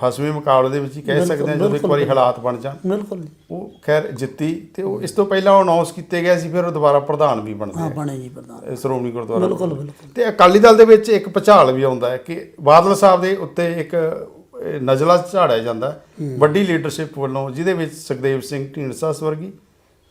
[SPEAKER 1] ਫਸਵੇਂ ਮੁਕਾਬਲੇ ਦੇ ਵਿੱਚ ਹੀ ਕਹਿ ਸਕਦੇ ਹਾਂ ਜਦੋਂ ਇੱਕ ਵਾਰੀ ਹਾਲਾਤ ਬਣ ਜਾਣ।
[SPEAKER 2] ਬਿਲਕੁਲ ਜੀ।
[SPEAKER 1] ਉਹ ਖੈਰ ਜਿੱਤੀ ਤੇ ਉਹ ਇਸ ਤੋਂ ਪਹਿਲਾਂ ਉਹ ਅਨਾਉਂਸ ਕੀਤੇ ਗਏ ਸੀ ਫਿਰ ਉਹ ਦੁਬਾਰਾ ਪ੍ਰਧਾਨ ਵੀ ਬਣਦੇ
[SPEAKER 2] ਹਾਂ
[SPEAKER 1] ਆ।
[SPEAKER 2] ਬਣੇ ਜੀ ਪ੍ਰਧਾਨ।
[SPEAKER 1] ਸ਼੍ਰੋਮਣੀ ਗੁਰਦੁਆਰਾ
[SPEAKER 2] ਬਿਲਕੁਲ ਬਿਲਕੁਲ।
[SPEAKER 1] ਤੇ ਅਕਾਲੀ ਦਲ ਦੇ ਵਿੱਚ ਇੱਕ ਭੁਚਾਲ ਵੀ ਆਉਂਦਾ ਹੈ ਕਿ ਬਾਦਲ ਸਾਹਿਬ ਦੇ ਉੱਤੇ ਇੱਕ ਨਜ਼ਲਾ ਝਾੜਿਆ ਜਾਂਦਾ ਵੱਡੀ ਲੀਡਰਸ਼ਿਪ ਵੱਲੋਂ ਜਿਹਦੇ ਵਿੱਚ ਸੁਖਦੇਵ ਸਿੰਘ ਢੀਂਡਸਾ ਸਵਰਗੀ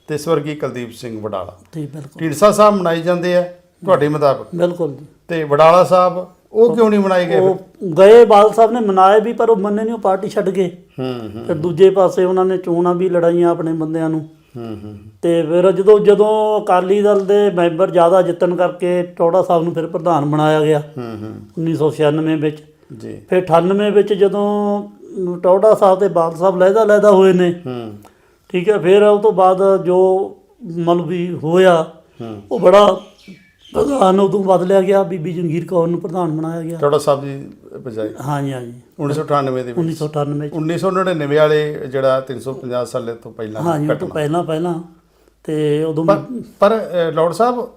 [SPEAKER 1] ਤੇ ਸਵਰਗੀ ਕੁਲਦੀਪ ਸਿੰਘ ਵਡਾਲਾ।
[SPEAKER 2] ਠੀਕ ਬਿਲਕੁਲ।
[SPEAKER 1] ਢੀਂਡਸਾ ਸਾਹਿਬ ਮਨਾਈ ਜਾਂਦੇ ਆ ਤੁਹਾਡੇ ਮੁਤਾਬਕ?
[SPEAKER 2] ਬਿਲਕੁਲ ਜੀ।
[SPEAKER 1] ਤੇ ਵਡਾਲਾ ਸਾਹਿਬ ਉਹ ਕਿਉਂ ਨਹੀਂ ਮਨਾਏ ਗਏ
[SPEAKER 2] ਉਹ ਗਏ ਬਾਦਲ ਸਾਹਿਬ ਨੇ ਮਨਾਏ ਵੀ ਪਰ ਉਹ ਮੰਨੇ ਨਹੀਂ ਉਹ ਪਾਰਟੀ ਛੱਡ ਗਏ।
[SPEAKER 1] ਹੂੰ ਹੂੰ
[SPEAKER 2] ਫਿਰ ਦੂਜੇ ਪਾਸੇ ਉਹਨਾਂ ਨੇ ਚੋਣਾਂ ਵੀ ਲੜਾਈਆਂ ਆਪਣੇ ਬੰਦਿਆਂ ਨੂੰ।
[SPEAKER 1] ਹੂੰ ਹੂੰ
[SPEAKER 2] ਤੇ ਫਿਰ ਜਦੋਂ ਜਦੋਂ ਅਕਾਲੀ ਦਲ ਦੇ ਮੈਂਬਰ ਜ਼ਿਆਦਾ ਜਿੱਤਣ ਕਰਕੇ ਟੋੜਾ ਸਾਹਿਬ ਨੂੰ ਫਿਰ ਪ੍ਰਧਾਨ ਬਣਾਇਆ ਗਿਆ
[SPEAKER 1] ਹੂੰ ਹੂੰ।
[SPEAKER 2] 1996 ਵਿੱਚ।
[SPEAKER 1] ਜੀ।
[SPEAKER 2] ਫਿਰ 98 ਵਿੱਚ ਜਦੋਂ ਟੋੜਾ ਸਾਹਿਬ ਤੇ ਬਾਦਲ ਸਾਹਿਬ ਲਹਿਦਾ ਲਹਿਦਾ ਹੋਏ ਨੇ
[SPEAKER 1] ਹੂੰ।
[SPEAKER 2] ਠੀਕ ਹੈ ਫਿਰ ਉਹ ਤੋਂ ਬਾਅਦ ਜੋ ਮਤਲਬ ਵੀ ਹੋਇਆ ਉਹ ਬੜਾ ਪ੍ਰਧਾਨ ਉਦੋਂ ਬਦਲਿਆ ਗਿਆ ਬੀਬੀ ਜੰਗੀਰ ਕੌਰ ਨੂੰ ਪ੍ਰਧਾਨ ਬਣਾਇਆ ਗਿਆ।
[SPEAKER 1] ਟੌੜਾ ਸਾਹਿਬ ਦੀ ਬਜਾਏ
[SPEAKER 2] ਹਾਂਜੀ ਹਾਂਜੀ।
[SPEAKER 1] 1998 ਦੇ ਵਿੱਚ?
[SPEAKER 2] 1998 ਚ।
[SPEAKER 1] 1999 ਵਾਲੇ ਜਿਹੜਾ 350 ਸਾਲੇ ਤੋਂ ਪਹਿਲਾਂ
[SPEAKER 2] ਹਾਂਜੀ ਤੋਂ। ਪਹਿਲਾਂ ਪਹਿਲਾਂ। ਤੇ ਉਦੋਂ
[SPEAKER 1] ਪਰ ਲੌਰਡ ਸਾਹਿਬ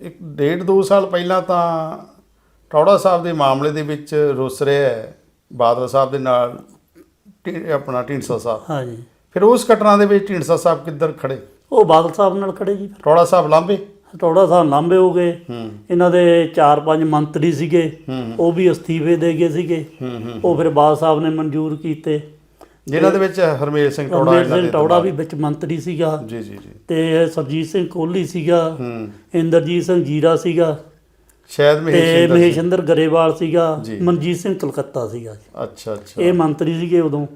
[SPEAKER 1] ਇੱਕ ਡੇਢ ਦੋ ਸਾਲ ਪਹਿਲਾਂ ਤਾਂ ਟੌੜਾ ਸਾਹਿਬ ਦੇ ਮਾਮਲੇ ਦੇ ਵਿੱਚ ਰੁੱਸ ਰਿਹਾ ਹੈ ਬਾਦਲ ਸਾਹਿਬ ਦੇ ਨਾਲ ਆਪਣਾ ਢੀਂਡਸਾ ਸਾਹਿਬ।
[SPEAKER 2] ਹਾਂਜੀ।
[SPEAKER 1] ਫਿਰ ਉਸ ਘਟਨਾ ਦੇ ਵਿੱਚ ਢੀਂਡਸਾ ਸਾਹਿਬ ਕਿੱਧਰ ਖੜੇ?
[SPEAKER 2] ਉਹ ਬਾਦਲ ਸਾਹਿਬ ਨਾਲ ਖੜੇ ਜੀ।
[SPEAKER 1] ਟੌੜਾ ਸਾਹਿਬ ਲਾਂਬੇ
[SPEAKER 2] ਥੋੜਾ ਸਾਹਿਬ ਲਾਂਬੇ ਹੋ ਗਏ। ਇਹਨਾਂ ਦੇ 4-5 ਮੰਤਰੀ ਸੀਗੇ। ਉਹ ਵੀ ਅਸਤੀਫੇ ਦੇ ਗਏ ਸੀਗੇ। ਉਹ ਫਿਰ ਬਾਦਲ ਸਾਹਿਬ ਨੇ ਮਨਜ਼ੂਰ ਕੀਤੇ।
[SPEAKER 1] ਜਿਨ੍ਹਾਂ ਦੇ ਵਿੱਚ ਹਰਮੇਲ ਸਿੰਘ ਟੌੜਾ ਇਹਨਾਂ
[SPEAKER 2] ਸਿੰਘ
[SPEAKER 1] ਦੇ
[SPEAKER 2] ਟੌੜਾ ਵੀ ਵਿੱਚ ਮੰਤਰੀ ਸੀਗਾ।
[SPEAKER 1] ਜੀ ਜੀ ਜੀ।
[SPEAKER 2] ਤੇ ਸਰਜੀਤ ਸਿੰਘ ਕੋਹਲੀ ਸੀਗਾ। ਇੰਦਰਜੀਤ ਸਿੰਘ ਜੀਰਾ ਸੀਗਾ।
[SPEAKER 1] ਸ਼ਾਇਦ ਮਹੇਸ਼
[SPEAKER 2] ਤੇ। ਮਹੇਸ਼ਿੰਦਰ ਗਰੇਵਾਲ ਸੀਗਾ। ਮਨਜੀਤ ਸਿੰਘ ਕਲਕੱਤਾ ਸੀਗਾ।
[SPEAKER 1] ਅੱਛਾ ਅੱਛਾ।
[SPEAKER 2] ਇਹ ਮੰਤਰੀ ਸੀਗੇ ਉਦੋਂ।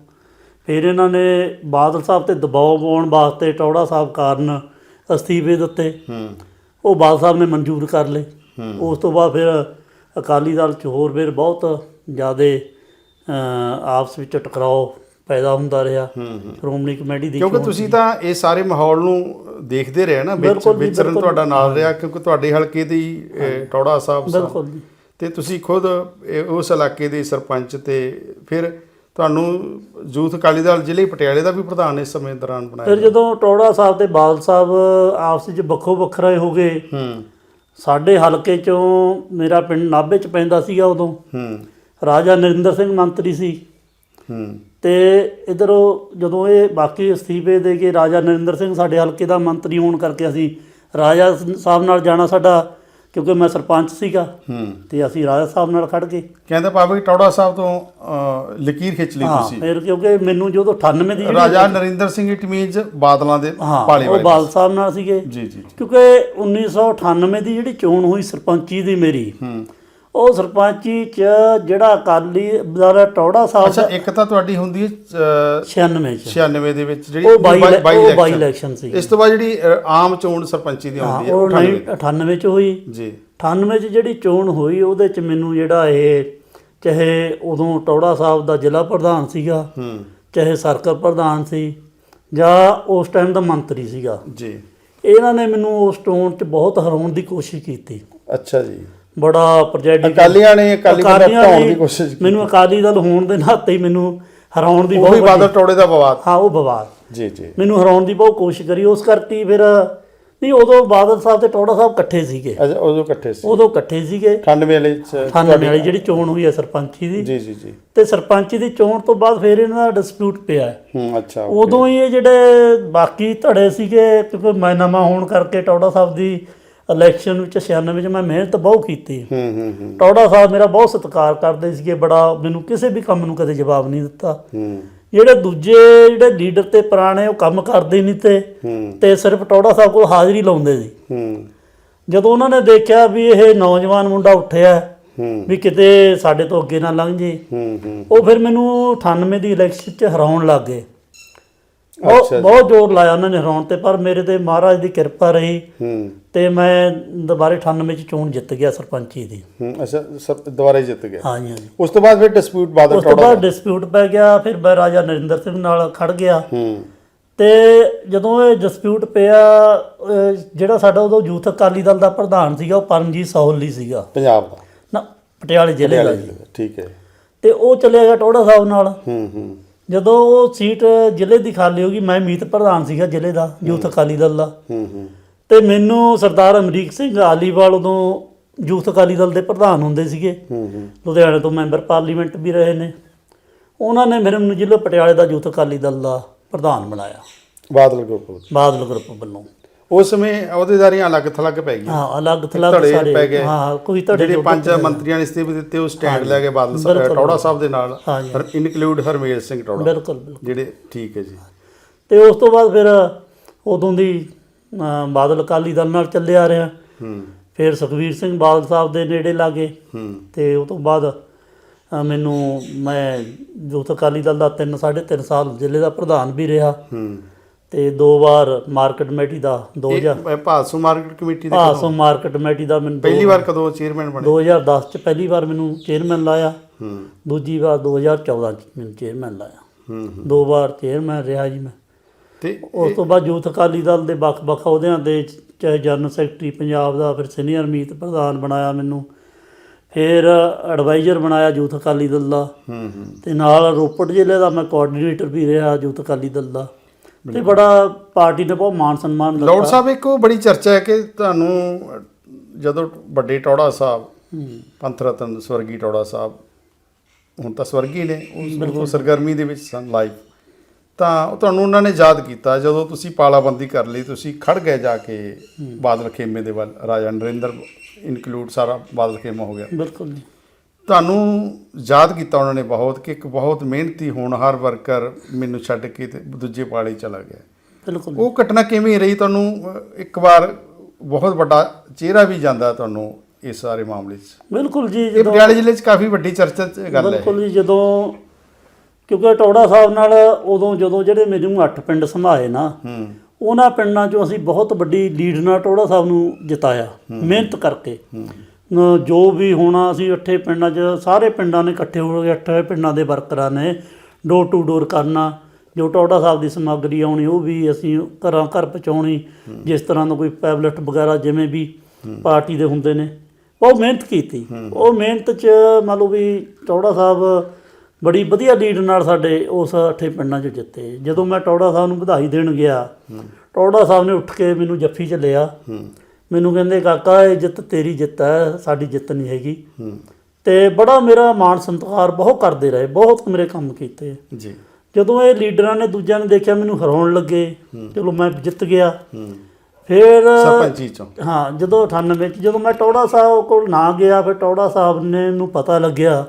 [SPEAKER 2] ਫਿਰ ਇਹਨਾਂ ਨੇ ਬਾਦਲ ਸਾਹਿਬ ਤੇ ਦਬਾਅ ਪਾਉਣ ਵਾਸਤੇ ਟੌੜਾ ਸਾਹਿਬ ਕਾਰਨ ਅਸਤੀਫੇ ਦਿੱਤੇ।
[SPEAKER 1] ਹੂੰ।
[SPEAKER 2] ਉਹ ਬਾਦਲ ਸਾਹਿਬ ਨੇ ਮਨਜ਼ੂਰ ਕਰ ਲਏ। ਉਸ ਤੋਂ ਬਾਅਦ ਫਿਰ ਅਕਾਲੀ ਦਲ ਚ ਹੋਰ ਫਿਰ ਬਹੁਤ ਜ਼ਿਆਦਾ ਆਪਸ ਵਿੱਚ ਟਕਰਾਓ ਪੈਦਾ ਹੁੰਦਾ ਰਿਹਾ। ਸ਼੍ਰੋਮਣੀ ਕਮੇਟੀ ਦੀ
[SPEAKER 1] ਕਿਉਂਕਿ ਤੁਸੀਂ ਤਾਂ ਇਹ ਸਾਰੇ ਮਾਹੌਲ ਨੂੰ ਦੇਖਦੇ ਰਹੇ ਨਾ ਵਿੱਚ ਵਿਚਰਨ। ਤੁਹਾਡਾ ਨਾਲ ਰਿਹਾ ਕਿਉਂਕਿ ਤੁਹਾਡੇ ਹਲਕੇ ਦੀ ਟੌੜਾ ਸਾਹਿਬ।
[SPEAKER 2] ਬਿਲਕੁਲ
[SPEAKER 1] ਤੇ ਤੁਸੀਂ ਖੁਦ ਉਸ ਇਲਾਕੇ ਦੇ ਸਰਪੰਚ ਤੇ ਫਿਰ ਤੁਹਾਨੂੰ ਯੂਥ ਅਕਾਲੀ ਦਲ ਜ਼ਿਲ੍ਹੇ ਪਟਿਆਲੇ ਦਾ ਵੀ ਪ੍ਰਧਾਨ ਇਸ ਸਮੇਂ ਦੌਰਾਨ ਬਣਾਇਆ
[SPEAKER 2] ਫਿਰ ਜਦੋਂ ਟੌੜਾ ਸਾਹਿਬ ਤੇ ਬਾਦਲ ਸਾਹਿਬ ਆਪਸ ਵਿੱਚ ਵੱਖੋ ਵੱਖਰੇ ਹੋ ਗਏ
[SPEAKER 1] ਹੂੰ।
[SPEAKER 2] ਸਾਡੇ ਹਲਕੇ ਚੋਂ ਮੇਰਾ ਪਿੰਡ ਨਾਭੇ ਚ ਪੈਂਦਾ ਸੀਗਾ ਉਦੋਂ।
[SPEAKER 1] ਹੂੰ।
[SPEAKER 2] ਰਾਜਾ ਨਰਿੰਦਰ ਸਿੰਘ ਮੰਤਰੀ ਸੀ।
[SPEAKER 1] ਹੂੰ।
[SPEAKER 2] ਤੇ ਇਧਰੋਂ ਜਦੋਂ ਇਹ ਬਾਕੀ ਅਸਤੀਫੇ ਦੇ ਕੇ ਰਾਜਾ ਨਰਿੰਦਰ ਸਿੰਘ ਸਾਡੇ ਹਲਕੇ ਦਾ ਮੰਤਰੀ ਹੋਣ ਕਰਕੇ ਅਸੀਂ ਰਾਜਾ ਸਾਹਿਬ ਨਾਲ ਜਾਣਾ ਸਾਡਾ ਕਿਉਂਕਿ ਮੈਂ ਸਰਪੰਚ ਸੀਗਾ
[SPEAKER 1] ਹੂੰ।
[SPEAKER 2] ਤੇ ਅਸੀਂ ਰਾਜਾ ਸਾਹਿਬ ਨਾਲ ਖੜ ਗਏ।
[SPEAKER 1] ਕਹਿੰਦੇ ਭਾਵੇਂ ਟੌੜਾ ਸਾਹਿਬ ਤੋਂ ਅਹ, ਲਕੀਰ ਖਿੱਚ ਲਈ
[SPEAKER 2] ਹਾਂ
[SPEAKER 1] ਤੁਸੀਂ।
[SPEAKER 2] ਫਿਰ ਕਿਉਂਕਿ ਮੈਨੂੰ ਜਦੋਂ 98 ਦੀ ਜਿਹੜੀ-
[SPEAKER 1] ਰਾਜਾ ਨਰਿੰਦਰ ਸਿੰਘ ਇਟ ਮੀਨਸ ਬਾਦਲਾਂ ਦੇ
[SPEAKER 2] ਹਾਂ
[SPEAKER 1] ਪਾਲੇ
[SPEAKER 2] ਉਹ
[SPEAKER 1] ਵਾਲੇ
[SPEAKER 2] ਬਾਲ ਸਾਹਿਬ ਨਾਲ ਸੀਗੇ।
[SPEAKER 1] ਜੀ ਜੀ।
[SPEAKER 2] ਕਿਉਂਕਿ 1998 ਦੀ ਜਿਹੜੀ ਚੋਣ ਹੋਈ ਸਰਪੰਚੀ ਦੀ ਮੇਰੀ
[SPEAKER 1] ਹੂੰ।
[SPEAKER 2] ਉਹ ਸਰਪੰਚੀ ਚ ਜਿਹੜਾ ਅਕਾਲੀ ਦਾ ਟੌੜਾ ਸਾਹਿਬ
[SPEAKER 1] ਅੱਛਾ ਇੱਕ ਤਾਂ ਤੁਹਾਡੀ ਹੁੰਦੀ ਹੈ ਅਹ,
[SPEAKER 2] 96 ਚ।
[SPEAKER 1] 96 ਦੇ ਵਿੱਚ ਜਿਹੜੀ
[SPEAKER 2] ਉਹ ਬਾਈ
[SPEAKER 1] ਬਾਈ-।
[SPEAKER 2] ਇਲੈਕਸ਼ਨ ਸੀ।
[SPEAKER 1] ਇਸ ਤੋਂ ਬਾਅਦ ਜਿਹੜੀ ਆਮ ਚੋਣ ਸਰਪੰਚੀ ਦੀ
[SPEAKER 2] ਹਾਂ
[SPEAKER 1] ਆਉਂਦੀ ਹੈ
[SPEAKER 2] ਉਹ
[SPEAKER 1] 98
[SPEAKER 2] 98 ਚ ਹੋਈ।
[SPEAKER 1] ਜੀ।
[SPEAKER 2] 98 ਚ ਜਿਹੜੀ ਚੋਣ ਹੋਈ ਉਹਦੇ ਚ ਮੈਨੂੰ ਜਿਹੜਾ ਇਹ ਚਾਹੇ ਉਦੋਂ ਟੌੜਾ ਸਾਹਿਬ ਦਾ ਜ਼ਿਲ੍ਹਾ ਪ੍ਰਧਾਨ ਸੀਗਾ
[SPEAKER 1] ਹੂੰ।
[SPEAKER 2] ਚਾਹੇ ਸਰਕਲ ਪ੍ਰਧਾਨ ਸੀ ਜਾਂ ਉਸ ਟਾਈਮ ਦਾ ਮੰਤਰੀ ਸੀਗਾ।
[SPEAKER 1] ਜੀ।
[SPEAKER 2] ਇਹਨਾਂ ਨੇ ਮੈਨੂੰ ਉਸ ਚੋਣ ਚ ਬਹੁਤ ਹਰਾਉਣ ਦੀ ਕੋਸ਼ਿਸ਼ ਕੀਤੀ।
[SPEAKER 1] ਅੱਛਾ ਜੀ।
[SPEAKER 2] ਬੜਾ ਪ੍ਰੋਜੈਕਟ
[SPEAKER 1] ਅਕਾਲੀਆਂ ਨੇ ਅਕਾਲੀ ਹਟਾਉਣ
[SPEAKER 2] ਨੇ
[SPEAKER 1] ਦੀ ਕੋਸ਼ਿਸ਼ ਕੀਤੀ।
[SPEAKER 2] ਮੈਨੂੰ ਅਕਾਲੀ ਦਲ ਹੋਣ ਦੇ ਨਾਤੇ ਹੀ ਮੈਨੂੰ ਹਰਾਉਣ ਦੀ
[SPEAKER 1] ਉਹ ਵੀ
[SPEAKER 2] ਬਹੁਤ
[SPEAKER 1] ਬਾਦਲ
[SPEAKER 2] ਵੱਡੀ-
[SPEAKER 1] ਟੋੜੇ ਦਾ ਵਿਵਾਦ
[SPEAKER 2] ਹਾਂ ਉਹ ਬਵਾਦ।
[SPEAKER 1] ਜੀ ਜੀ।
[SPEAKER 2] ਮੈਨੂੰ ਹਰਾਉਣ ਦੀ ਬਹੁਤ ਕੋਸ਼ਿਸ਼ ਕਰੀ। ਉਸ ਕਰਕੇ ਫਿਰ ਨਹੀਂ ਉਦੋਂ ਬਾਦਲ ਸਾਹਿਬ ਤੇ ਟੋੜਾ ਸਾਹਿਬ ਇਕੱਠੇ ਸੀਗੇ।
[SPEAKER 1] ਅੱਛਾ ਉਦੋਂ ਇਕੱਠੇ ਸੀ।
[SPEAKER 2] ਉਦੋਂ ਇਕੱਠੇ ਸੀਗੇ।
[SPEAKER 1] 98 ਵਾਲੇ ਚ
[SPEAKER 2] 98 ਵਾਲੀ ਜਿਹੜੀ ਚੋਣ ਹੋਈ ਹੈ ਸਰਪੰਚੀ ਦੀ।
[SPEAKER 1] ਜੀ ਜੀ ਜੀ।
[SPEAKER 2] ਤੇ ਸਰਪੰਚੀ ਦੀ ਚੋਣ ਤੋਂ ਬਾਅਦ ਫਿਰ ਇਹਨਾਂ ਦਾ ਡਿਸਪਿਊਟ ਪਿਆ ਹੈ।
[SPEAKER 1] ਅੱਛਾ।
[SPEAKER 2] ਉਦੋਂ ਹੀ ਇਹ ਜਿਹੜੇ ਬਾਕੀ ਧੜੇ ਸੀਗੇ ਕਿਉਂਕਿ ਮੈਂ ਨਵਾਂ ਹੋਣ ਕਰਕੇ ਟੌੜਾ ਸਾਹਿਬ ਦੀ ਇਲੈਕਸ਼ਨ ਵਿੱਚ 96 ਵਿੱਚ ਮੈਂ ਮਿਹਨਤ ਬਹੁਤ ਕੀਤੀ
[SPEAKER 1] ਹੂੰ। ਹੂੰ ਹੂੰ
[SPEAKER 2] ਟੌੜਾ ਸਾਹਿਬ ਮੇਰਾ ਬਹੁਤ ਸਤਿਕਾਰ ਕਰਦੇ ਸੀਗੇ ਬੜਾ ਮੈਨੂੰ ਕਿਸੇ ਵੀ ਕੰਮ ਨੂੰ ਕਦੇ ਜਵਾਬ ਨਹੀਂ ਦਿੱਤਾ।
[SPEAKER 1] ਹੂੰ।
[SPEAKER 2] ਜਿਹੜੇ ਦੂਜੇ ਜਿਹੜੇ ਲੀਡਰ ਤੇ ਪੁਰਾਣੇ ਉਹ ਕੰਮ ਕਰਦੇ ਨਹੀਂ ਤੇ ਤੇ ਸਿਰਫ ਟੌੜਾ ਸਾਹਿਬ ਕੋਲ ਹਾਜ਼ਰੀ ਲਾਉਂਦੇ ਸੀ।
[SPEAKER 1] ਹੂੰ।
[SPEAKER 2] ਜਦੋਂ ਉਹਨਾਂ ਨੇ ਦੇਖਿਆ ਵੀ ਇਹ ਨੌਜਵਾਨ ਮੁੰਡਾ ਉੱਠਿਆ
[SPEAKER 1] ਹੂੰ।
[SPEAKER 2] ਵੀ ਕਿਤੇ ਸਾਡੇ ਤੋਂ ਅੱਗੇ ਨਾ ਲੰਘ ਜੇ
[SPEAKER 1] ਹੂੰ ਹੂੰ।
[SPEAKER 2] ਉਹ ਫਿਰ ਮੈਨੂੰ 98 ਦੀ ਇਲੈਕਸ਼ਨ 'ਚ ਹਰਾਉਣ ਲੱਗ ਗਏ। ਬਹੁਤ। ਬਹੁਤ ਜ਼ੋਰ ਲਾਇਆ ਉਹਨਾਂ ਨੇ ਹਰਾਉਣ ਤੇ ਪਰ ਮੇਰੇ ਤੇ ਮਹਾਰਾਜ ਦੀ ਕਿਰਪਾ ਰਹੀ
[SPEAKER 1] ਹੂੰ।
[SPEAKER 2] ਤੇ ਮੈਂ ਦੁਬਾਰੇ 98 ਚ ਚੋਣ ਜਿੱਤ ਗਿਆ ਸਰਪੰਚੀ ਦੀ।
[SPEAKER 1] ਹੂੰ ਅੱਛਾ ਸਭ ਦੁਬਾਰਾ ਜਿੱਤ ਗਿਆ।
[SPEAKER 2] ਹਾਂਜੀ ਹਾਂਜੀ।
[SPEAKER 1] ਉਸ ਤੋਂ ਬਾਅਦ ਫਿਰ ਡਿਸਪਿਊਟ ਬਾਦਲ
[SPEAKER 2] ਉਸ ਤੋਂ ਬਾਅਦ ਡਿਸਪਿਊਟ ਪੈ ਗਿਆ ਫਿਰ ਮੈਂ ਰਾਜਾ ਨਰਿੰਦਰ ਸਿੰਘ ਨਾਲ ਖੜ ਗਿਆ।
[SPEAKER 1] ਹੂੰ।
[SPEAKER 2] ਤੇ ਜਦੋਂ ਇਹ ਡਿਸਪਿਊਟ ਪਿਆ ਜਿਹੜਾ ਸਾਡਾ ਉਦੋਂ ਯੂਥ ਅਕਾਲੀ ਦਲ ਦਾ ਪ੍ਰਧਾਨ ਸੀਗਾ ਉਹ ਪਰਮਜੀਤ ਸੋਹਲੀ ਸੀਗਾ।
[SPEAKER 1] ਪੰਜਾਬ ਦਾ।
[SPEAKER 2] ਨਾ ਪਟਿਆਲੇ ਜ਼ਿਲ੍ਹੇ ਦਾ ਜੀ।
[SPEAKER 1] ਠੀਕ ਹੈ।
[SPEAKER 2] ਤੇ ਉਹ ਚਲੇ ਗਿਆ ਟੋੜਾ ਸਾਹਿਬ ਨਾਲ।
[SPEAKER 1] ਹੂੰ ਹੂੰ।
[SPEAKER 2] ਜਦੋਂ ਉਹ ਸੀਟ ਜ਼ਿਲ੍ਹੇ ਦੀ ਖਾਲੀ ਹੋ ਗਈ ਮੈਂ ਮੀਤ ਪ੍ਰਧਾਨ ਸੀਗਾ ਜ਼ਿਲ੍ਹੇ ਦਾ ਯੂਥ ਅਕਾਲੀ ਦਲ ਦਾ।
[SPEAKER 1] ਹੂੰ ਹੂੰ।
[SPEAKER 2] ਤੇ ਮੈਨੂੰ ਸਰਦਾਰ ਅਮਰੀਕ ਸਿੰਘ ਆਲੀਵਾਲ ਉਦੋਂ ਯੂਥ ਅਕਾਲੀ ਦਲ ਦੇ ਪ੍ਰਧਾਨ ਹੁੰਦੇ ਸੀਗੇ।
[SPEAKER 1] ਹੂੰ ਹੂੰ।
[SPEAKER 2] ਲੁਧਿਆਣੇ ਤੋਂ ਮੈਂਬਰ ਪਾਰਲੀਮੈਂਟ ਵੀ ਰਹੇ ਨੇ। ਉਹਨਾਂ ਨੇ ਮੇਰੇ ਨੂੰ ਜ਼ਿਲ੍ਹਾ ਪਟਿਆਲੇ ਦਾ ਯੂਥ ਅਕਾਲੀ ਦਲ ਦਾ ਪ੍ਰਧਾਨ ਬਣਾਇਆ।
[SPEAKER 1] ਬਾਦਲ ਗਰੁੱਪ
[SPEAKER 2] ਬਾਦਲ ਗਰੁੱਪ ਵੱਲੋਂ।
[SPEAKER 1] ਉਸ ਸਮੇਂ ਅਹੁਦੇਦਾਰੀਆਂ ਅਲੱਗ ਥਲੱਗ ਪੈ ਗਈਆਂ।
[SPEAKER 2] ਹਾਂ ਅਲੱਗ ਥਲੱਗ
[SPEAKER 1] ਧੜੇ ਪੈ
[SPEAKER 2] ਸਾਰੇ
[SPEAKER 1] ਗਏ।
[SPEAKER 2] ਹਾਂ ਕੋਈ ਧੜੇ
[SPEAKER 1] ਜਿਹੜੇ ਪੰਜ। ਮੰਤਰੀਆਂ ਨੇ ਇਸਤੀਫੇ ਦਿੱਤੇ ਉਹ ਸਟੈਂਡ ਲੈ ਕੇ ਬਾਦਲ ਸਾਹਿਬ। ਟੌੜਾ ਸਾਹਿਬ ਦੇ ਨਾਲ
[SPEAKER 2] ਹਾਂਜੀ।
[SPEAKER 1] ਇਨਕਲੂਡ ਹਰਮੇਲ ਸਿੰਘ ਟੌੜਾ
[SPEAKER 2] ਬਿਲਕੁਲ ਬਿਲਕੁਲ।
[SPEAKER 1] ਜਿਹੜੇ ਠੀਕ ਹੈ ਜੀ।
[SPEAKER 2] ਤੇ ਉਸ ਤੋਂ ਬਾਅਦ ਫਿਰ ਉਦੋਂ ਦੀ ਬਾਦਲ ਅਕਾਲੀ ਦਲ ਨਾਲ ਚੱਲੇ ਆ ਰਿਹਾ।
[SPEAKER 1] ਹੂੰ।
[SPEAKER 2] ਫਿਰ ਸੁਖਵੀਰ ਸਿੰਘ ਬਾਦਲ ਸਾਹਿਬ ਦੇ ਨੇੜੇ ਲਾਗੇ।
[SPEAKER 1] ਹੂੰ।
[SPEAKER 2] ਤੇ ਉਸ ਤੋਂ ਬਾਅਦ ਅ, ਮੈਨੂੰ ਮੈਂ ਯੂਥ ਅਕਾਲੀ ਦਲ ਦਾ 3 3.5 ਸਾਲ ਜ਼ਿਲ੍ਹੇ ਦਾ ਪ੍ਰਧਾਨ ਵੀ ਰਿਹਾ।
[SPEAKER 1] ਹੂੰ।
[SPEAKER 2] ਤੇ ਦੋ ਵਾਰ ਮਾਰਕੀਟ ਕਮੇਟੀ ਦਾ 2000
[SPEAKER 1] ਇਹ ਭਾਸੂ ਮਾਰਕੀਟ ਕਮੇਟੀ ਦੇ
[SPEAKER 2] ਭਾਸੋ ਮਾਰਕੀਟ ਕਮੇਟੀ ਦਾ ਮੈਨੂੰ
[SPEAKER 1] ਪਹਿਲੀ ਵਾਰ ਕਦੋਂ ਚੇਅਰਮੈਨ ਬਣੇ?
[SPEAKER 2] 2010 ਚ ਪਹਿਲੀ ਵਾਰ ਮੈਨੂੰ ਚੇਅਰਮੈਨ ਲਾਇਆ।
[SPEAKER 1] ਹੂੰ।
[SPEAKER 2] ਦੂਜੀ ਵਾਰ 2014 ਚ ਮੈਨੂੰ ਚੇਅਰਮੈਨ ਲਾਇਆ।
[SPEAKER 1] ਹੂੰ ਹੂੰ।
[SPEAKER 2] ਦੋ ਵਾਰ ਚੇਅਰਮੈਨ ਰਿਹਾ ਜੀ ਮੈਂ।
[SPEAKER 1] ਤੇ
[SPEAKER 2] ਉਸ ਤੋਂ ਬਾਅਦ ਯੂਥ ਅਕਾਲੀ ਦਲ ਦੇ ਵੱਖ-ਵੱਖ ਅਹੁਦਿਆਂ ਦੇ ਚਾਹੇ ਜਨਰਲ ਸੈਕਟਰੀ ਪੰਜਾਬ ਦਾ ਫਿਰ ਸੀਨੀਅਰ ਮੀਤ ਪ੍ਰਧਾਨ ਬਣਾਇਆ ਮੈਨੂੰ। ਫਿਰ ਐਡਵਾਈਜ਼ਰ ਬਣਾਇਆ ਯੂਥ ਅਕਾਲੀ ਦਲ ਦਾ।
[SPEAKER 1] ਹੂੰ ਹੂੰ।
[SPEAKER 2] ਤੇ ਨਾਲ ਰੋਪੜ ਜ਼ਿਲ੍ਹੇ ਦਾ ਮੈਂ ਕੋਆਰਡੀਨੇਟਰ ਵੀ ਰਿਹਾ ਯੂਥ ਅਕਾਲੀ ਦਲ ਦਾ। ਤੇ ਬੜਾ ਪਾਰਟੀ ਨੇ ਬਹੁਤ ਮਾਨ ਸਨਮਾਨ ਦਿੱਤਾ
[SPEAKER 1] ਲੌਰਡ ਸਾਹਿਬ ਇੱਕ ਉਹ ਬੜੀ ਚਰਚਾ ਹੈ ਕਿ ਤੁਹਾਨੂੰ ਜਦੋਂ ਵੱਡੇ ਟੌੜਾ ਸਾਹਿਬ। ਪੰਥ ਰਤਨ ਸਵਰਗੀ ਟੌੜਾ ਸਾਹਿਬ ਹੁਣ ਤਾਂ ਸਵਰਗੀ ਨੇ ਉਸ ਸਰਗਰਮੀ ਦੇ ਵਿੱਚ ਸਨ ਲਾਈਵ ਤਾਂ ਉਹ ਤੁਹਾਨੂੰ ਉਹਨਾਂ ਨੇ ਯਾਦ ਕੀਤਾ ਜਦੋਂ ਤੁਸੀਂ ਪਾਲਾਬੰਦੀ ਕਰ ਲਈ ਤੁਸੀਂ ਖੜ ਗਏ ਜਾ ਕੇ ਬਾਦਲ ਖੇਮੇ ਦੇ ਵੱਲ। ਰਾਜਾ ਨਰਿੰਦਰ ਇਨਕਲੂਡ ਸਾਰਾ ਬਾਦਲ ਖੇਮਾ ਹੋ ਗਿਆ।
[SPEAKER 2] ਬਿਲਕੁਲ ਜੀ।
[SPEAKER 1] ਤੁਹਾਨੂੰ ਯਾਦ ਕੀਤਾ ਉਹਨਾਂ ਨੇ ਬਹੁਤ ਕਿ ਇੱਕ ਬਹੁਤ ਮਿਹਨਤੀ ਹੋਣਹਾਰ ਵਰਕਰ ਮੈਨੂੰ ਛੱਡ ਕੇ ਤੇ ਦੂਜੇ ਪਾਲੇ ਚਲਾ ਗਿਆ।
[SPEAKER 2] ਬਿਲਕੁਲ।
[SPEAKER 1] ਉਹ ਘਟਨਾ ਕਿਵੇਂ ਰਹੀ ਤੁਹਾਨੂੰ? ਇੱਕ ਵਾਰ ਬਹੁਤ ਵੱਡਾ ਚਿਹਰਾ ਵੀ ਜਾਂਦਾ ਤੁਹਾਨੂੰ ਇਸ ਸਾਰੇ ਮਾਮਲੇ 'ਚ।
[SPEAKER 2] ਬਿਲਕੁਲ ਜੀ ਜਦੋਂ
[SPEAKER 1] ਪਟਿਆਲੇ ਜ਼ਿਲ੍ਹੇ 'ਚ ਕਾਫੀ ਵੱਡੀ ਚਰਚਾ 'ਚ ਗੱਲ ਹੈ।
[SPEAKER 2] ਬਿਲਕੁਲ ਜੀ ਜਦੋਂ ਕਿਉਂਕਿ ਟੌੜਾ ਸਾਹਿਬ ਨਾਲ ਉਦੋਂ ਜਦੋਂ ਜਿਹੜੇ ਮੈਨੂੰ ਅੱਠ ਪਿੰਡ ਸੰਭਾਏ ਨਾ
[SPEAKER 1] ਹੂੰ।
[SPEAKER 2] ਉਹਨਾਂ ਪਿੰਡਾਂ 'ਚੋਂ ਅਸੀਂ ਬਹੁਤ ਵੱਡੀ ਲੀਡ ਨਾਲ ਟੋੜਾ ਸਾਹਿਬ ਨੂੰ ਜਿਤਾਇਆ ਮਿਹਨਤ ਕਰਕੇ। ਜੋ ਵੀ ਹੋਣਾ ਅਸੀਂ ਅੱਠੇ ਪਿੰਡਾਂ 'ਚ ਸਾਰੇ ਪਿੰਡਾਂ ਨੇ ਇਕੱਠੇ ਹੋ ਕੇ ਅੱਠੇ ਪਿੰਡਾਂ ਦੇ ਵਰਕਰਾਂ ਨੇ ਡੋਰ ਟੂ ਡੋਰ ਕਰਨਾ ਜੋ ਟੋੜਾ ਸਾਹਿਬ ਦੀ ਸਮੱਗਰੀ ਆਉਣੀ ਉਹ ਵੀ ਅਸੀਂ ਘਰਾਂ ਘਰ ਪਹੁੰਚਾਉਣੀ ਜਿਸ ਤਰ੍ਹਾਂ ਦਾ ਕੋਈ ਪੈਬਲਟ ਵਗੈਰਾ ਜਿਵੇਂ ਵੀ ਪਾਰਟੀ ਦੇ ਹੁੰਦੇ ਨੇ ਉਹ ਮਿਹਨਤ ਕੀਤੀ। ਉਹ ਮਿਹਨਤ 'ਚ ਮੰਨ ਲਓ ਵੀ ਟੋੜਾ ਸਾਹਿਬ ਬੜੀ ਵਧੀਆ ਲੀਡ ਨਾਲ ਸਾਡੇ ਉਸ ਅੱਠੇ ਪਿੰਡਾਂ 'ਚ ਜਿੱਤੇ। ਜਦੋਂ ਮੈਂ ਟੌੜਾ ਸਾਹਿਬ ਨੂੰ ਵਧਾਈ ਦੇਣ ਗਿਆ ਟੌੜਾ ਸਾਹਿਬ ਨੇ ਉੱਠ ਕੇ ਮੈਨੂੰ ਜੱਫੀ 'ਚ ਲਿਆ। ਮੈਨੂੰ ਕਹਿੰਦੇ ਕਾਕਾ ਇਹ ਜਿੱਤ ਤੇਰੀ ਜਿੱਤ ਹੈ ਸਾਡੀ ਜਿੱਤ ਨਹੀਂ ਹੈਗੀ। ਤੇ ਬੜਾ ਮੇਰਾ ਮਾਣ ਸਤਿਕਾਰ ਬਹੁਤ ਕਰਦੇ ਰਹੇ ਬਹੁਤ ਮੇਰੇ ਕੰਮ ਕੀਤੇ।
[SPEAKER 1] ਜੀ।
[SPEAKER 2] ਜਦੋਂ ਇਹ ਲੀਡਰਾਂ ਨੇ ਦੂਜਿਆਂ ਨੇ ਦੇਖਿਆ ਮੈਨੂੰ ਹਰਾਉਣ ਲੱਗੇ ਚਲੋ ਮੈਂ ਜਿੱਤ ਗਿਆ। ਫਿਰ
[SPEAKER 1] ਸਰਪੰਚੀ 'ਚੋਂ।
[SPEAKER 2] ਹਾਂ ਜਦੋਂ 98 ਵਿੱਚ ਜਦੋਂ ਮੈਂ ਟੌੜਾ ਸਾਹਿਬ ਕੋਲ ਨਾ ਗਿਆ ਫਿਰ ਟੌੜਾ ਸਾਹਿਬ ਨੇ ਨੂੰ ਪਤਾ ਲੱਗਿਆ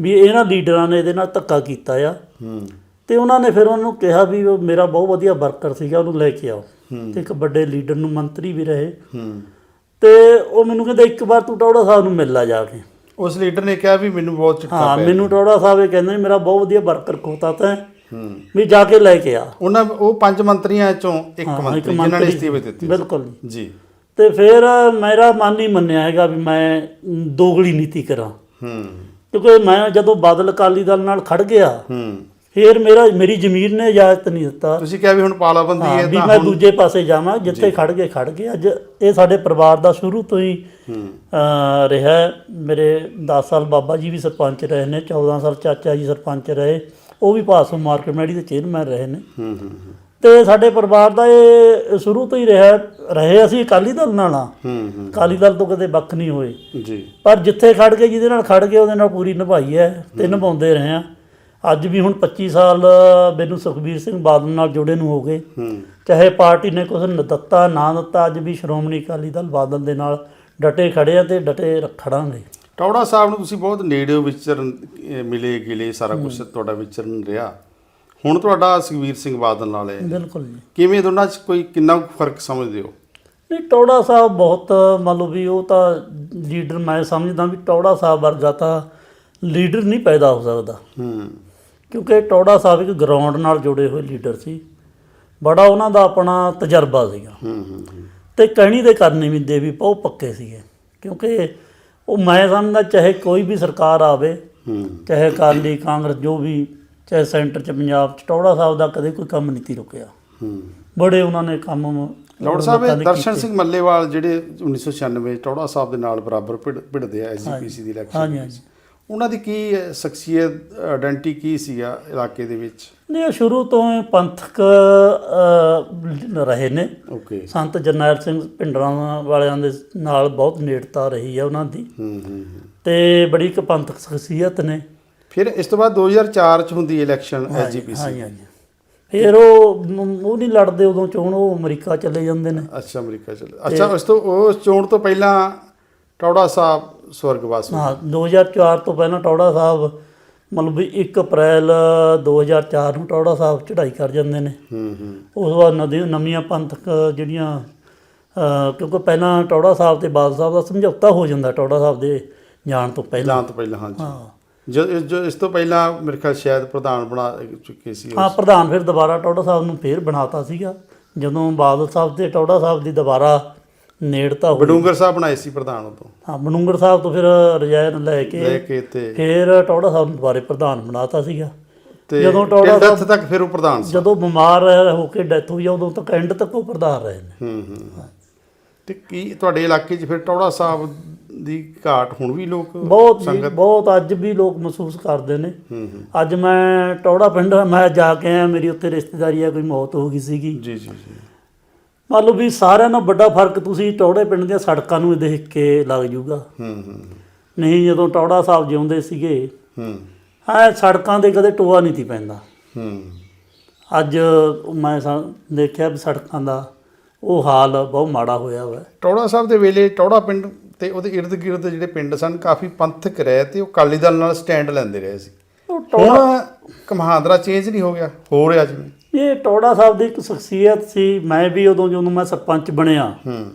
[SPEAKER 2] ਵੀ ਇਹਨਾਂ ਲੀਡਰਾਂ ਨੇ ਇਹਦੇ ਨਾਲ ਧੱਕਾ ਕੀਤਾ ਆ।
[SPEAKER 1] ਹੂੰ।
[SPEAKER 2] ਤੇ ਉਹਨਾਂ ਨੇ ਫਿਰ ਉਹਨੂੰ ਕਿਹਾ ਵੀ ਉਹ ਮੇਰਾ ਬਹੁਤ ਵਧੀਆ ਵਰਕਰ ਸੀਗਾ ਉਹਨੂੰ ਲੈ ਕੇ ਆਓ।
[SPEAKER 1] ਹੂੰ।
[SPEAKER 2] ਤੇ ਇੱਕ ਵੱਡੇ ਲੀਡਰ ਨੂੰ ਮੰਤਰੀ ਵੀ ਰਹੇ।
[SPEAKER 1] ਹੂੰ।
[SPEAKER 2] ਤੇ ਉਹ ਮੈਨੂੰ ਕਹਿੰਦਾ ਇੱਕ ਵਾਰ ਤੂੰ ਟੌੜਾ ਸਾਹਿਬ ਨੂੰ ਮਿਲ ਲਾ ਜਾ ਕੇ।
[SPEAKER 1] ਉਸ ਲੀਡਰ ਨੇ ਕਿਹਾ ਵੀ ਮੈਨੂੰ ਬਹੁਤ
[SPEAKER 2] ਹਾਂ
[SPEAKER 1] ਪਿਆ
[SPEAKER 2] ਮੈਨੂੰ ਟੌੜਾ ਸਾਹਿਬ ਇਹ ਕਹਿੰਦੇ ਮੇਰਾ ਬਹੁਤ ਵਧੀਆ ਵਰਕਰ ਕੋਤਾ ਤਾਂ।
[SPEAKER 1] ਹੂੰ।
[SPEAKER 2] ਵੀ ਜਾ ਕੇ ਲੈ ਕੇ ਆ।
[SPEAKER 1] ਉਹਨਾਂ ਉਹ ਪੰਜ ਮੰਤਰੀਆਂ 'ਚੋਂ ਇੱਕ
[SPEAKER 2] ਹਾਂ,
[SPEAKER 1] ਮੰਤਰੀ ਜਿਨ੍ਹਾਂ ਨੇ ਇਸਤੀਫੇ ਦਿੱਤੇ
[SPEAKER 2] ਬਿਲਕੁਲ।
[SPEAKER 1] ਜੀ।
[SPEAKER 2] ਤੇ ਫਿਰ ਮੇਰਾ ਮਨ ਨਹੀਂ ਮੰਨਿਆ ਹੈਗਾ ਵੀ ਮੈਂ ਦੋਗਲੀ ਨੀਤੀ ਕਰਾਂ।
[SPEAKER 1] ਹੂੰ।
[SPEAKER 2] ਕਿਉਂਕਿ ਮੈਂ ਜਦੋਂ ਬਾਦਲ ਅਕਾਲੀ ਦਲ ਨਾਲ ਖੜ ਗਿਆ
[SPEAKER 1] ਹੂੰ।
[SPEAKER 2] ਫਿਰ ਮੇਰਾ ਮੇਰੀ ਜ਼ਮੀਰ ਨੇ ਇਜਾਜ਼ਤ ਨਹੀਂ ਦਿੱਤਾ।
[SPEAKER 1] ਤੁਸੀਂ ਕਿਹਾ ਵੀ ਹੁਣ ਪਾਲਾਬੰਦੀ
[SPEAKER 2] ਹਾਂ, ਵੀ
[SPEAKER 1] ਤਾਂ
[SPEAKER 2] ਮੈਂ ਦੂਜੇ ਪਾਸੇ ਜਾਵਾਂ ਜਿੱਥੇ ਖੜ ਗਏ ਖੜ ਗਏ। ਅੱਜ ਇਹ ਸਾਡੇ ਪਰਿਵਾਰ ਦਾ ਸ਼ੁਰੂ ਤੋਂ ਹੀ ਰਿਹਾ। ਮੇਰੇ 10 ਸਾਲ ਬਾਬਾ ਜੀ ਵੀ ਸਰਪੰਚ ਰਹੇ ਨੇ 14 ਸਾਲ ਚਾਚਾ ਜੀ ਸਰਪੰਚ ਰਹੇ ਉਹ ਵੀ ਪਾਸੋਂ ਮਾਰਕੀਟ ਕਮੇਟੀ ਦੇ ਚੇਅਰਮੈਨ ਰਹੇ ਨੇ।
[SPEAKER 1] ਹੂੰ ਹੂੰ
[SPEAKER 2] ਤੇ ਸਾਡੇ ਪਰਿਵਾਰ ਦਾ ਇਹ ਸ਼ੁਰੂ ਤੋਂ ਹੀ ਰਿਹਾ ਰਹੇ ਅਸੀਂ ਅਕਾਲੀ ਦਲ ਨਾਲ ਆ
[SPEAKER 1] ਹੂੰ
[SPEAKER 2] ਅਕਾਲੀ ਦਲ ਤੋਂ ਕਦੇ ਵੱਖ ਨਹੀਂ ਹੋਏ।
[SPEAKER 1] ਜੀ।
[SPEAKER 2] ਪਰ ਜਿੱਥੇ ਖੜ ਗਏ ਜਿਹਦੇ ਨਾਲ ਖੜ ਗਏ ਉਹਦੇ ਨਾਲ ਪੂਰੀ ਨਿਭਾਈ ਹੈ। ਤੇ ਨਿਭਾਉਂਦੇ ਰਹੇ ਆ ਅੱਜ ਵੀ ਹੁਣ 25 ਸਾਲ ਮੈਨੂੰ ਸੁਖਬੀਰ ਸਿੰਘ ਬਾਦਲ ਨਾਲ ਜੁੜੇ ਨੂੰ ਹੋ ਗਏ।
[SPEAKER 1] ਹੂੰ।
[SPEAKER 2] ਚਾਹੇ ਪਾਰਟੀ ਨੇ ਕੁਝ ਦਿੱਤਾ ਨਾ ਦਿੱਤਾ ਅੱਜ ਵੀ ਸ਼੍ਰੋਮਣੀ ਅਕਾਲੀ ਦਲ ਬਾਦਲ ਦੇ ਨਾਲ ਡਟੇ ਖੜੇ ਆ ਤੇ ਡਟੇ ਖੜਾਂਗੇ।
[SPEAKER 1] ਟੌੜਾ ਸਾਹਿਬ ਨੂੰ ਤੁਸੀਂ ਬਹੁਤ ਨੇੜੇ ਵਿਚਰਨ ਅਹ, ਮਿਲੇ ਗਿਲੇ ਸਾਰਾ ਕੁਝ ਤੁਹਾਡਾ ਵਿਚਰਨ ਰਿਹਾ। ਹੁਣ ਤੁਹਾਡਾ ਸੁਖਵੀਰ ਸਿੰਘ ਬਾਦਲ ਨਾਲ ਹੈ
[SPEAKER 2] ਬਿਲਕੁਲ ਜੀ।
[SPEAKER 1] ਕਿਵੇਂ ਦੋਨਾਂ 'ਚ ਕੋਈ ਕਿੰਨਾ ਕੁ ਫ਼ਰਕ ਸਮਝਦੇ ਹੋ?
[SPEAKER 2] ਨਹੀਂ ਟੌੜਾ ਸਾਹਿਬ ਬਹੁਤ ਮੰਨ ਲਓ ਵੀ ਉਹ ਤਾਂ ਲੀਡਰ ਮੈਂ ਸਮਝਦਾ ਵੀ ਟੌੜਾ ਸਾਹਿਬ ਵਰਗਾ ਤਾਂ ਲੀਡਰ ਨਹੀਂ ਪੈਦਾ ਹੋ ਸਕਦਾ।
[SPEAKER 1] ਹੂੰ।
[SPEAKER 2] ਕਿਉਂਕਿ ਟੌੜਾ ਸਾਹਿਬ ਇੱਕ ਗਰਾਊਂਡ ਨਾਲ ਜੁੜੇ ਹੋਏ ਲੀਡਰ ਸੀ। ਬੜਾ ਉਹਨਾਂ ਦਾ ਆਪਣਾ ਤਜਰਬਾ ਸੀਗਾ।
[SPEAKER 1] ਹੂੰ ਹੂੰ।
[SPEAKER 2] ਤੇ ਕਹਿਣੀ ਦੇ ਕਰਨੇ ਵੀ ਦੇ ਵੀ ਬਹੁਤ ਪੱਕੇ ਸੀਗੇ। ਕਿਉਂਕਿ ਉਹ ਮੈਂ ਸਮਝਦਾ ਚਾਹੇ ਕੋਈ ਵੀ ਸਰਕਾਰ ਆਵੇ
[SPEAKER 1] ਹੂੰ।
[SPEAKER 2] ਚਾਹੇ ਅਕਾਲੀ ਕਾਂਗਰਸ ਜੋ ਵੀ ਚਾਹੇ ਸੈਂਟਰ ਚ ਪੰਜਾਬ ਚ ਟੌੜਾ ਸਾਹਿਬ ਦਾ ਕਦੇ ਕੋਈ ਕੰਮ ਨਹੀਂ ਤੀ ਰੁਕਿਆ।
[SPEAKER 1] ਹੂੰ।
[SPEAKER 2] ਬੜੇ ਉਹਨਾਂ ਨੇ ਕੰਮ
[SPEAKER 1] ਲੌਰਡ ਸਾਹਿਬ ਦਰਸ਼ਨ। ਸਿੰਘ ਮੱਲੇਵਾਲ ਜਿਹੜੇ 1996 ਟੌੜਾ ਸਾਹਿਬ ਦੇ ਨਾਲ ਬਰਾਬਰ ਭਿੜ- ਭਿੜਦੇ ਆ ਐਸਜੀਪੀਸੀ ਦੀ ਇਲੈਕਸ਼ਨ
[SPEAKER 2] ਹਾਂਜੀ ਹਾਂਜੀ।
[SPEAKER 1] ਉਹਨਾਂ ਦੀ ਕੀ ਸ਼ਖਸੀਅਤ ਆਇਡੈਂਟੀ ਕੀ ਸੀਗਾ ਇਲਾਕੇ ਦੇ ਵਿੱਚ?
[SPEAKER 2] ਨਹੀਂ ਇਹ ਸ਼ੁਰੂ ਤੋਂ ਹੀ ਪੰਥਕ ਅਹ, ਰਹੇ ਨੇ।
[SPEAKER 1] ਓਕੇ।
[SPEAKER 2] ਸੰਤ ਜਰਨੈਲ ਸਿੰਘ ਭਿੰਡਰਾਂ ਵਾਲਿਆਂ ਦੇ ਨਾਲ ਬਹੁਤ ਨੇੜਤਾ ਰਹੀ ਹੈ ਉਹਨਾਂ ਦੀ।
[SPEAKER 1] ਹੂੰ ਹੂੰ ਹੂੰ।
[SPEAKER 2] ਤੇ ਬੜੀ ਇੱਕ ਪੰਥਕ ਸ਼ਖਸੀਅਤ ਨੇ।
[SPEAKER 1] ਫਿਰ ਇਸ ਤੋਂ ਬਾਅਦ 2004 ਚ ਹੁੰਦੀ ਇਲੈਕਸ਼ਨ
[SPEAKER 2] ਹਾਂਜੀ
[SPEAKER 1] ਐਸਜੀਪੀਸੀ
[SPEAKER 2] ਹਾਂਜੀ ਫਿਰ ਉਹ ਮ- ਉਹ ਨਹੀਂ ਲੜਦੇ ਉਦੋਂ ਚੋਣ ਉਹ ਅਮਰੀਕਾ ਚਲੇ ਜਾਂਦੇ ਨੇ।
[SPEAKER 1] ਅੱਛਾ ਅਮਰੀਕਾ ਚਲੇ। ਅੱਛਾ ਉਸ ਤੋਂ ਉਸ ਚੋਣ ਤੋਂ ਪਹਿਲਾਂ ਟੌੜਾ ਸਾਹਿਬ ਸਵਰਗਵਾਸ।
[SPEAKER 2] ਹਾਂ 2004 ਤੋਂ ਪਹਿਲਾਂ ਟੌੜਾ ਸਾਹਿਬ ਮਤਲਬ ਵੀ 1 ਅਪ੍ਰੈਲ 2004 ਨੂੰ ਟੌੜਾ ਸਾਹਿਬ ਚੜ੍ਹਾਈ ਕਰ ਜਾਂਦੇ ਨੇ।
[SPEAKER 1] ਹੂੰ ਹੂੰ।
[SPEAKER 2] ਉਸ ਤੋਂ ਬਾਅਦ ਨਦੀ ਨਵੀਆਂ ਪੰਥਕ ਜਿਹੜੀਆਂ ਕਿਉਂਕਿ ਪਹਿਲਾਂ ਟੌੜਾ ਸਾਹਿਬ ਤੇ ਬਾਦਲ ਸਾਹਿਬ ਦਾ ਸਮਝੌਤਾ ਹੋ ਜਾਂਦਾ ਟੌੜਾ ਸਾਹਿਬ ਦੇ ਜਾਣ ਤੋਂ ਪਹਿਲਾਂ।
[SPEAKER 1] ਜਾਂ ਤੋਂ ਪਹਿਲਾਂ ਹਾਂਜੀ।
[SPEAKER 2] ਹਾਂ।
[SPEAKER 1] ਜੋ ਜੋ ਇਸ ਤੋਂ ਪਹਿਲਾਂ ਮੇਰੇ ਖਿਆਲ ਸ਼ਾਇਦ ਪ੍ਰਧਾਨ ਬਣਾ ਚੁੱਕੇ ਸੀ
[SPEAKER 2] ਹਾਂ ਪ੍ਰਧਾਨ ਫਿਰ ਦੁਬਾਰਾ ਟੌੜਾ ਸਾਹਿਬ ਨੂੰ ਫੇਰ ਬਣਾਤਾ ਸੀਗਾ। ਜਦੋਂ ਬਾਦਲ ਸਾਹਿਬ ਤੇ ਟੌੜਾ ਸਾਹਿਬ ਦੀ ਦੁਬਾਰਾ ਨੇੜਤਾ ਹੋਈ।
[SPEAKER 1] ਬਡੂੰਗਰ ਸਾਹਿਬ ਬਣਾਏ ਸੀ ਪ੍ਰਧਾਨ ਉਦੋਂ।
[SPEAKER 2] ਹਾਂ ਮਨੂੰਗੜ ਸਾਹਿਬ ਤੋਂ ਫਿਰ ਰਜਾਇਨ ਲੈ ਕੇ
[SPEAKER 1] ਲੈ ਕੇ ਤੇ
[SPEAKER 2] ਫਿਰ ਟੌੜਾ ਸਾਹਿਬ ਨੂੰ ਦੁਬਾਰੇ ਪ੍ਰਧਾਨ ਬਣਾਤਾ ਸੀਗਾ।
[SPEAKER 1] ਤੇ
[SPEAKER 2] ਜਦੋਂ ਟੌੜਾ ਸਾਹਿਬ-
[SPEAKER 1] ਤੱਕ ਫਿਰ ਉਹ ਪ੍ਰਧਾਨ ਸੀ।
[SPEAKER 2] ਜਦੋਂ ਬਿਮਾਰ ਹੋ ਕੇ ਡੈਥ ਹੋਈ ਉਦੋਂ ਤੱਕ ਐਂਡ ਤੱਕ ਉਹ ਪ੍ਰਧਾਨ ਰਹੇ ਨੇ।
[SPEAKER 1] ਹੂੰ ਹੂੰ ਤੇ ਕੀ ਤੁਹਾਡੇ ਇਲਾਕੇ 'ਚ ਫਿਰ ਟੌੜਾ ਸਾਹਿਬ ਦੀ ਘਾਟ ਹੁਣ ਵੀ ਲੋਕ
[SPEAKER 2] ਬਹੁਤ ਬਹੁਤ ਅੱਜ ਵੀ ਲੋਕ ਮਹਿਸੂਸ ਕਰਦੇ ਨੇ।
[SPEAKER 1] ਹੂੰ ਹੂੰ।
[SPEAKER 2] ਅੱਜ ਮੈਂ ਟੌੜਾ ਪਿੰਡ ਮੈਂ ਜਾ ਕੇ ਆਇਆ ਮੇਰੀ ਉੱਥੇ ਰਿਸ਼ਤੇਦਾਰੀ ਆ ਕੋਈ ਮੌਤ ਹੋ ਗਈ ਸੀਗੀ।
[SPEAKER 1] ਜੀ ਜੀ ਜੀ।
[SPEAKER 2] ਮੰਨ ਲਓ ਵੀ ਸਾਰਿਆਂ ਨਾਲੋਂ ਵੱਡਾ ਫ਼ਰਕ ਤੁਸੀਂ ਟੌੜੇ ਪਿੰਡ ਦੀਆਂ ਸੜਕਾਂ ਨੂੰ ਦੇਖ ਕੇ ਲੱਗ ਜੂਗਾ।
[SPEAKER 1] ਹੂੰ ਹੂੰ
[SPEAKER 2] ਨਹੀਂ ਜਦੋਂ ਟੌੜਾ ਸਾਹਿਬ ਜਿਉਂਦੇ ਸੀਗੇ
[SPEAKER 1] ਹੂੰ।
[SPEAKER 2] ਹਾਂ ਸੜਕਾਂ ਦੇ ਕਦੇ ਟੋਆ ਨਹੀਂ ਤੀ ਪੈਂਦਾ।
[SPEAKER 1] ਹੂੰ।
[SPEAKER 2] ਅੱਜ ਮੈਂ ਸਾ- ਦੇਖਿਆ ਵੀ ਸੜਕਾਂ ਦਾ ਉਹ ਹਾਲ ਬਹੁਤ ਮਾੜਾ ਹੋਇਆ ਵਾ।
[SPEAKER 1] ਟੌੜਾ ਸਾਹਿਬ ਦੇ ਵੇਲੇ ਟੌੜਾ ਪਿੰਡ ਤੇ ਉਹਦੇ ਇਰਦ ਗਿਰਦ ਜਿਹੜੇ ਪਿੰਡ ਸਨ ਕਾਫੀ ਪੰਥਕ ਰਹੇ ਤੇ ਉਹ ਅਕਾਲੀ ਦਲ ਨਾਲ ਸਟੈਂਡ ਲੈਂਦੇ ਰਹੇ ਸੀ।
[SPEAKER 2] ਉਹ ਟੌੜਾ
[SPEAKER 1] ਕਮਹਾਂਦਰਾ ਚੇਂਜ ਨਹੀਂ ਹੋ ਗਿਆ ਹੋ ਰਿਹਾ ਜਿਵੇਂ।
[SPEAKER 2] ਇਹ ਟੌੜਾ ਸਾਹਿਬ ਦੀ ਇੱਕ ਸ਼ਖਸੀਅਤ ਸੀ ਮੈਂ ਵੀ ਉਦੋਂ ਜਦੋਂ ਮੈਂ ਸਰਪੰਚ ਬਣਿਆ
[SPEAKER 1] ਹੂੰ।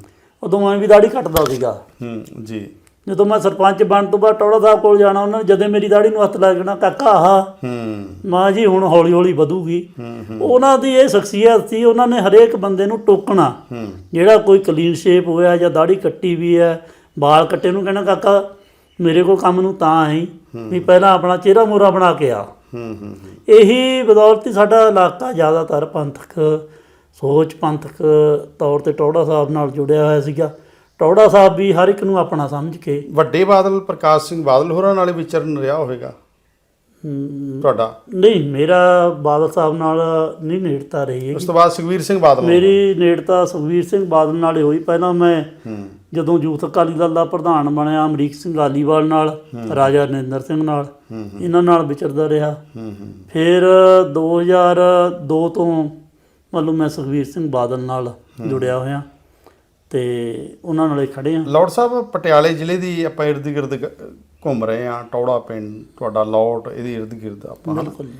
[SPEAKER 2] ਉਦੋਂ ਮੈਂ ਵੀ ਦਾੜੀ ਕੱਟਦਾ ਸੀਗਾ।
[SPEAKER 1] ਹੂੰ ਜੀ।
[SPEAKER 2] ਜਦੋਂ ਮੈਂ ਸਰਪੰਚ ਬਣਨ ਤੋਂ ਬਾਅਦ ਟੌੜਾ ਸਾਹਿਬ ਕੋਲ ਜਾਣਾ ਉਹਨਾਂ ਨੇ ਜਦੇ ਮੇਰੀ ਦਾੜੀ ਨੂੰ ਹੱਥ ਲਾ ਜਾਣਾ ਕਾਕਾ ਆਹ
[SPEAKER 1] ਹੂੰ।
[SPEAKER 2] ਮਾਂ ਜੀ ਹੁਣ ਹੌਲੀ ਹੌਲੀ ਵਧੂਗੀ।
[SPEAKER 1] ਹੂੰ
[SPEAKER 2] ਉਹਨਾਂ ਦੀ ਇਹ ਸ਼ਖਸੀਅਤ ਸੀ ਉਹਨਾਂ ਨੇ ਹਰੇਕ ਬੰਦੇ ਨੂੰ ਟੋਕਣਾ।
[SPEAKER 1] ਹੂੰ।
[SPEAKER 2] ਜਿਹੜਾ ਕੋਈ ਕਲੀਨ ਸ਼ੇਪ ਹੋਇਆ ਜਾਂ ਦਾੜੀ ਕੱਟੀ ਵੀ ਹੈ ਵਾਲ ਕੱਟੇ ਨੂੰ ਕਹਿਣਾ ਕਾਕਾ ਮੇਰੇ ਕੋਲ ਕੰਮ ਨੂੰ ਤਾਂ ਆਈ। ਵੀ ਪਹਿਲਾਂ ਆਪਣਾ ਚਿਹਰਾ ਮੋਰਾ ਬਣਾ ਕੇ ਆ।
[SPEAKER 1] ਹੂੰ ਹੂੰ
[SPEAKER 2] ਇਹੀ ਬਦੌਲਤ ਹੀ ਸਾਡਾ ਇਲਾਕਾ ਜ਼ਿਆਦਾਤਰ ਪੰਥਕ ਸੋਚ, ਪੰਥਕ ਤੌਰ ਤੇ ਟੌੜਾ ਸਾਹਿਬ ਨਾਲ ਜੁੜਿਆ ਹੋਇਆ ਸੀਗਾ। ਟੌੜਾ ਸਾਹਿਬ ਵੀ ਹਰ ਇੱਕ ਨੂੰ ਆਪਣਾ ਸਮਝ ਕੇ
[SPEAKER 1] ਵੱਡੇ ਬਾਦਲ ਪ੍ਰਕਾਸ਼ ਸਿੰਘ ਬਾਦਲ ਹੋਰਾਂ ਨਾਲ ਵਿਚਰਨ ਰਿਹਾ ਹੋਵੇਗਾ। ਤੁਹਾਡਾ?
[SPEAKER 2] ਨਹੀਂ ਮੇਰਾ ਬਾਦਲ ਸਾਹਿਬ ਨਾਲ ਨਹੀਂ ਨੇੜਤਾ ਰਹੀ
[SPEAKER 1] ਉਸ
[SPEAKER 2] ਹੈਗੀ
[SPEAKER 1] ਤੋਂ ਬਾਅਦ ਸੁਖਵੀਰ ਸਿੰਘ ਬਾਦਲ ਨਾਲ।
[SPEAKER 2] ਮੇਰੀ ਨੇੜਤਾ ਸੁਖਵੀਰ ਸਿੰਘ ਬਾਦਲ ਨਾਲ ਹੀ ਹੋਈ। ਪਹਿਲਾਂ ਮੈਂ
[SPEAKER 1] ਹੂੰ।
[SPEAKER 2] ਜਦੋਂ ਯੂਥ ਅਕਾਲੀ ਦਲ ਦਾ ਪ੍ਰਧਾਨ ਬਣਿਆ ਅਮਰੀਕ ਸਿੰਘ ਆਲੀਵਾਲ ਨਾਲ ਰਾਜਾ ਨਰਿੰਦਰ ਸਿੰਘ ਨਾਲ
[SPEAKER 1] ਹੂੰ
[SPEAKER 2] ਇਹਨਾਂ ਨਾਲ ਵਿਚਰਦਾ ਰਿਹਾ।
[SPEAKER 1] ਹੂੰ ਹੂੰ।
[SPEAKER 2] ਫਿਰ 2002 ਤੋਂ ਮਤਲਬ ਮੈਂ ਸੁਖਵੀਰ ਸਿੰਘ ਬਾਦਲ ਨਾਲ ਜੁੜਿਆ ਹੋਇਆ ਤੇ ਉਹਨਾਂ ਨਾਲੇ ਖੜੇ ਆ
[SPEAKER 1] ਲੌਰਡ ਸਾਹਿਬ ਪਟਿਆਲੇ ਜ਼ਿਲ੍ਹੇ ਦੀ ਆਪਾਂ ਇਰਦ ਗਿਰਦ ਘੁੰਮ ਰਹੇ ਆ ਟੌੜਾ ਪਿੰਡ ਤੁਹਾਡਾ ਲੌਟ ਇਹਦੇ ਇਰਦ ਗਿਰਦ ਆਪਾਂ।
[SPEAKER 2] ਬਿਲਕੁਲ।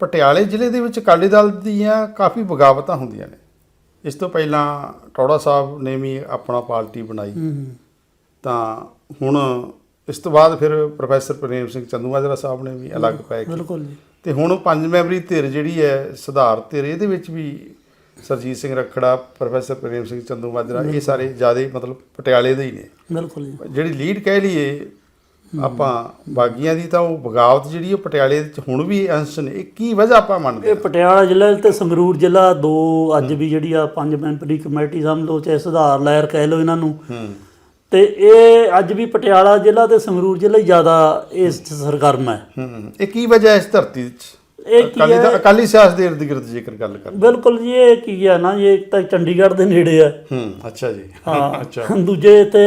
[SPEAKER 1] ਪਟਿਆਲੇ ਜ਼ਿਲ੍ਹੇ ਦੇ ਵਿੱਚ ਅਕਾਲੀ ਦਲ ਦੀਆਂ ਕਾਫੀ ਬਗਾਵਤਾਂ ਹੁੰਦੀਆਂ ਨੇ। ਇਸ ਤੋਂ ਪਹਿਲਾਂ ਟੌੜਾ ਸਾਹਿਬ ਨੇ ਵੀ ਆਪਣਾ ਪਾਰਟੀ ਬਣਾਈ। ਤਾਂ ਹੁਣ ਇਸ ਤੋਂ ਬਾਅਦ ਫਿਰ ਪ੍ਰੋਫੈਸਰ ਪ੍ਰੇਮ ਸਿੰਘ ਚੰਦੂਮਾਜਰਾ ਸਾਹਿਬ ਨੇ ਵੀ ਅਲੱਗ ਪੈ ਕੇ।
[SPEAKER 2] ਬਿਲਕੁਲ ਜੀ।
[SPEAKER 1] ਤੇ ਹੁਣ ਪੰਜ ਮੈਂਬਰੀ ਧਿਰ ਜਿਹੜੀ ਹੈ ਸੁਧਾਰ ਧਿਰ ਇਹਦੇ ਵਿੱਚ ਵੀ ਸਰਜੀਤ ਸਿੰਘ ਰਖੜਾ ਪ੍ਰੋਫੈਸਰ ਪ੍ਰੇਮ ਸਿੰਘ ਚੰਦੂਮਾਜਰਾ ਇਹ ਸਾਰੇ ਜਿਆਦੇ ਮਤਲਬ ਪਟਿਆਲੇ ਦੇ ਹੀ ਨੇ।
[SPEAKER 2] ਬਿਲਕੁਲ ਜੀ।
[SPEAKER 1] ਜਿਹੜੀ ਲੀਡ ਕਹਿ ਲਈਏ ਆਪਾਂ ਬਾਗੀਆਂ ਦੀ ਤਾਂ ਉਹ ਬਗਾਵਤ ਜਿਹੜੀ ਉਹ ਪਟਿਆਲੇ ਵਿੱਚ ਹੁਣ ਵੀ ਅੰਸ਼ ਨੇ ਇਹ ਕੀ ਵਜ੍ਹਾ ਆਪਾਂ ਮੰਨਦੇ
[SPEAKER 2] ਇਹ? ਪਟਿਆਲਾ ਜ਼ਿਲ੍ਹਾ ਤੇ ਸੰਗਰੂਰ ਜ਼ਿਲ੍ਹਾ ਦੋ ਅੱਜ ਵੀ ਜਿਹੜੀ ਆ ਪੰਜ ਮੈਂਬਰੀ ਕਮੇਟੀ ਸਮਝ ਲਓ ਚਾਹੇ ਸੁਧਾਰ ਲਹਿਰ ਕਹਿ ਲਓ ਇਹਨਾਂ ਨੂੰ।
[SPEAKER 1] ਹੂੰ।
[SPEAKER 2] ਤੇ ਇਹ ਅੱਜ ਵੀ ਪਟਿਆਲਾ ਜ਼ਿਲ੍ਹਾ ਤੇ ਸੰਗਰੂਰ ਜ਼ਿਲ੍ਹਾ ਜ਼ਿਆਦਾ ਇਸ ਸਰਗਰਮ ਹੈ।
[SPEAKER 1] ਹੂੰ ਇਹ ਕੀ ਵਜ੍ਹਾ ਇਸ ਧਰਤੀ ਵਿੱਚ?
[SPEAKER 2] ਇਹ ਕੀ ਹੈ?
[SPEAKER 1] ਅਕਾਲੀ ਸਿਆਸਤ ਦੇ ਇਰਦ ਗਿਰਦ ਜੇਕਰ ਗੱਲ ਕਰ
[SPEAKER 2] ਬਿਲਕੁਲ ਜੀ ਇਹ ਕੀ ਹੈ ਨਾ ਇਹ ਤਾਂ ਚੰਡੀਗੜ੍ਹ ਦੇ ਨੇੜੇ ਹੈ।
[SPEAKER 1] ਹੂੰ ਅੱਛਾ ਜੀ।
[SPEAKER 2] ਹਾਂ
[SPEAKER 1] ਅੱਛਾ।
[SPEAKER 2] ਦੂਜੇ ਤੇ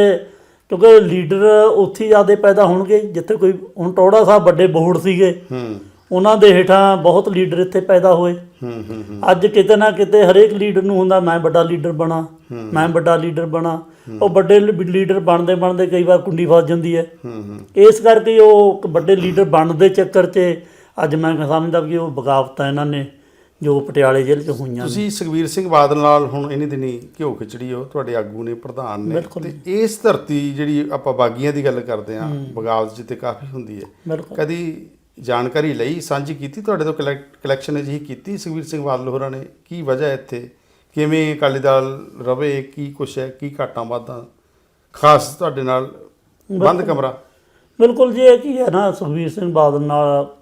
[SPEAKER 2] ਕਿਉਂਕਿ ਲੀਡਰ ਉੱਥੇ ਜ਼ਿਆਦਾ ਪੈਦਾ ਹੋਣਗੇ ਜਿੱਥੇ ਕੋਈ ਹੁਣ ਟੌੜਾ ਸਾਹਿਬ ਵੱਡੇ ਬੋਰਡ ਸੀਗੇ
[SPEAKER 1] ਹੂੰ।
[SPEAKER 2] ਉਹਨਾਂ ਦੇ ਹੇਠਾਂ ਬਹੁਤ ਲੀਡਰ ਇੱਥੇ ਪੈਦਾ ਹੋਏ।
[SPEAKER 1] ਹੂੰ ਹੂੰ ਹੂੰ।
[SPEAKER 2] ਅੱਜ ਕਿਤੇ ਨਾ ਕਿਤੇ ਹਰੇਕ ਲੀਡਰ ਨੂੰ ਹੁੰਦਾ ਮੈਂ ਵੱਡਾ ਲੀਡਰ ਬਣਾ ਮੈਂ ਵੱਡਾ ਲੀਡਰ ਬਣਾ। ਉਹ ਵੱਡੇ ਲੀਡਰ ਬਣਦੇ ਬਣਦੇ ਕਈ ਵਾਰ ਕੁੰਡੀ ਫਸ ਜਾਂਦੀ ਹੈ।
[SPEAKER 1] ਹੂੰ ਹੂੰ।
[SPEAKER 2] ਇਸ ਕਰਕੇ ਉਹ ਵੱਡੇ ਲੀਡਰ ਬਣਨ ਦੇ ਚੱਕਰ 'ਚ ਅੱਜ ਮੈਂ ਸਮਝਦਾ ਵੀ ਉਹ ਬਗਾਵਤਾਂ ਇਹਨਾਂ ਨੇ। ਜੋ ਪਟਿਆਲੇ ਜ਼ਿਲ੍ਹੇ 'ਚ ਹੋਈਆਂ ਨੇ।
[SPEAKER 1] ਤੁਸੀਂ ਸੁਖਵੀਰ ਸਿੰਘ ਬਾਦਲ ਨਾਲ ਹੁਣ ਇਹਨੀ ਦਿਨੀ ਘਿਓ ਖਿਚੜੀ ਹੋ ਤੁਹਾਡੇ ਆਗੂ ਨੇ ਪ੍ਰਧਾਨ ਨੇ।
[SPEAKER 2] ਬਿਲਕੁਲ।
[SPEAKER 1] ਤੇ ਇਸ ਧਰਤੀ ਜਿਹੜੀ ਆਪਾਂ ਬਾਗੀਆਂ ਦੀ ਗੱਲ ਕਰਦੇ ਆਂ ਬਗਾਵਤ ਜਿੱਤੇ ਕਾਫੀ ਹੁੰਦੀ ਹੈ।
[SPEAKER 2] ਬਿਲਕੁਲ।
[SPEAKER 1] ਕਦੀ ਜਾਣਕਾਰੀ ਲਈ ਸਾਂਝੀ ਕੀਤੀ ਤੁਹਾਡੇ ਤੋਂ ਕਲੈਕਸ਼ਨ ਅਜਿਹੀ ਕੀਤੀ ਸੁਖਵੀਰ ਸਿੰਘ ਬਾਦਲ ਹੋਰਾਂ ਨੇ? ਕੀ ਵਜ੍ਹਾ ਹੈ ਇੱਥੇ? ਕਿਵੇਂ ਅਕਾਲੀ ਦਲ ਰਵੇ? ਕੀ ਕੁਛ ਹੈ? ਕੀ ਘਾਟਾਂ ਵਾਧਾਂ? ਖਾਸ ਤੁਹਾਡੇ ਨਾਲ ਬੰਦ ਕਮਰਾ।
[SPEAKER 2] ਬਿਲਕੁਲ ਜੀ ਇਹ ਕੀ ਹੈ ਨਾ ਸੁਖਬੀਰ ਸਿੰਘ ਬਾਦਲ ਨਾਲ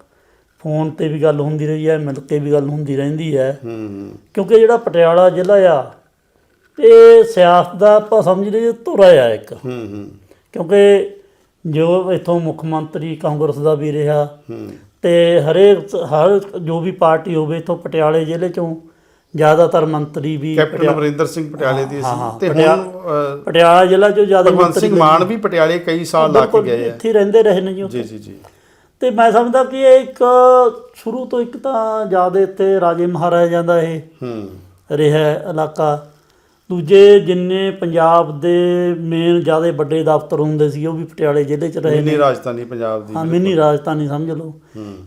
[SPEAKER 2] ਫੋਨ ਤੇ ਵੀ ਗੱਲ ਹੁੰਦੀ ਰਹੀ ਹੈ ਮਿਲ ਕੇ ਵੀ ਗੱਲ ਹੁੰਦੀ ਰਹਿੰਦੀ ਹੈ।
[SPEAKER 1] ਹੂੰ
[SPEAKER 2] ਕਿਉਂਕਿ ਜਿਹੜਾ ਪਟਿਆਲਾ ਜ਼ਿਲ੍ਹਾ ਆ ਇਹ ਸਿਆਸਤ ਦਾ ਆਪਾਂ ਸਮਝ ਲਈਏ ਧੁਰਾ ਆ ਇੱਕ।
[SPEAKER 1] ਹੂੰ ਹੂੰ।
[SPEAKER 2] ਕਿਉਂਕਿ ਜੋ ਇਥੋਂ ਮੁੱਖ ਮੰਤਰੀ ਕਾਂਗਰਸ ਦਾ ਵੀ ਰਿਹਾ
[SPEAKER 1] ਹੂੰ।
[SPEAKER 2] ਤੇ ਹਰੇਕ ਹਰ ਜੋ ਵੀ ਪਾਰਟੀ ਹੋਵੇ ਇਥੋਂ ਪਟਿਆਲੇ ਜ਼ਿਲ੍ਹੇ ਚੋਂ ਜ਼ਿਆਦਾਤਰ ਮੰਤਰੀ ਵੀ
[SPEAKER 1] ਕੈਪਟਨ ਅਮਰਿੰਦਰ ਸਿੰਘ ਪਟਿਆਲੇ ਦੀ ਸੀ। ਤੇ ਹੁਣ
[SPEAKER 2] ਪਟਿਆਲਾ- ਜ਼ਿਲ੍ਹਾ ਚੋਂ ਜ਼ਿਆਦਾ ਮੰਤਰੀ
[SPEAKER 1] ਸਿੰਘ ਮਾਨ ਵੀ ਪਟਿਆਲੇ ਕਈ ਸਾਲ ਲਾ ਕੇ ਗਏ ਆ।
[SPEAKER 2] ਇੱਥੇ ਰਹਿੰਦੇ ਰਹੇ ਨੇ। ਜੀ
[SPEAKER 1] ਜੀ ਜੀ।
[SPEAKER 2] ਤੇ ਮੈਂ ਸਮਝਦਾ ਕਿ ਇਹ ਇੱਕ ਸ਼ੁਰੂ ਤੋਂ ਇੱਕ ਤਾਂ ਜ਼ਿਆਦਾ ਇੱਥੇ ਰਾਜੇ ਮਹਾਰਾਜਿਆਂ ਦਾ ਇਹ
[SPEAKER 1] ਹੂੰ।
[SPEAKER 2] ਰਿਹਾ ਇਲਾਕਾ। ਦੂਜੇ ਜਿੰਨੇ ਪੰਜਾਬ ਦੇ ਮੇਨ ਜ਼ਿਆਦਾ ਵੱਡੇ ਦਫ਼ਤਰ ਹੁੰਦੇ ਸੀ ਉਹ ਵੀ ਪਟਿਆਲੇ ਜ਼ਿਲ੍ਹੇ 'ਚ ਰਹੇ
[SPEAKER 1] ਮਿੰਨੀ
[SPEAKER 2] ਨੇ।
[SPEAKER 1] ਰਾਜਧਾਨੀ ਪੰਜਾਬ ਦੀ
[SPEAKER 2] ਹਾਂ ਮਿੰਨੀ ਰਾਜਧਾਨੀ ਸਮਝ ਲਓ।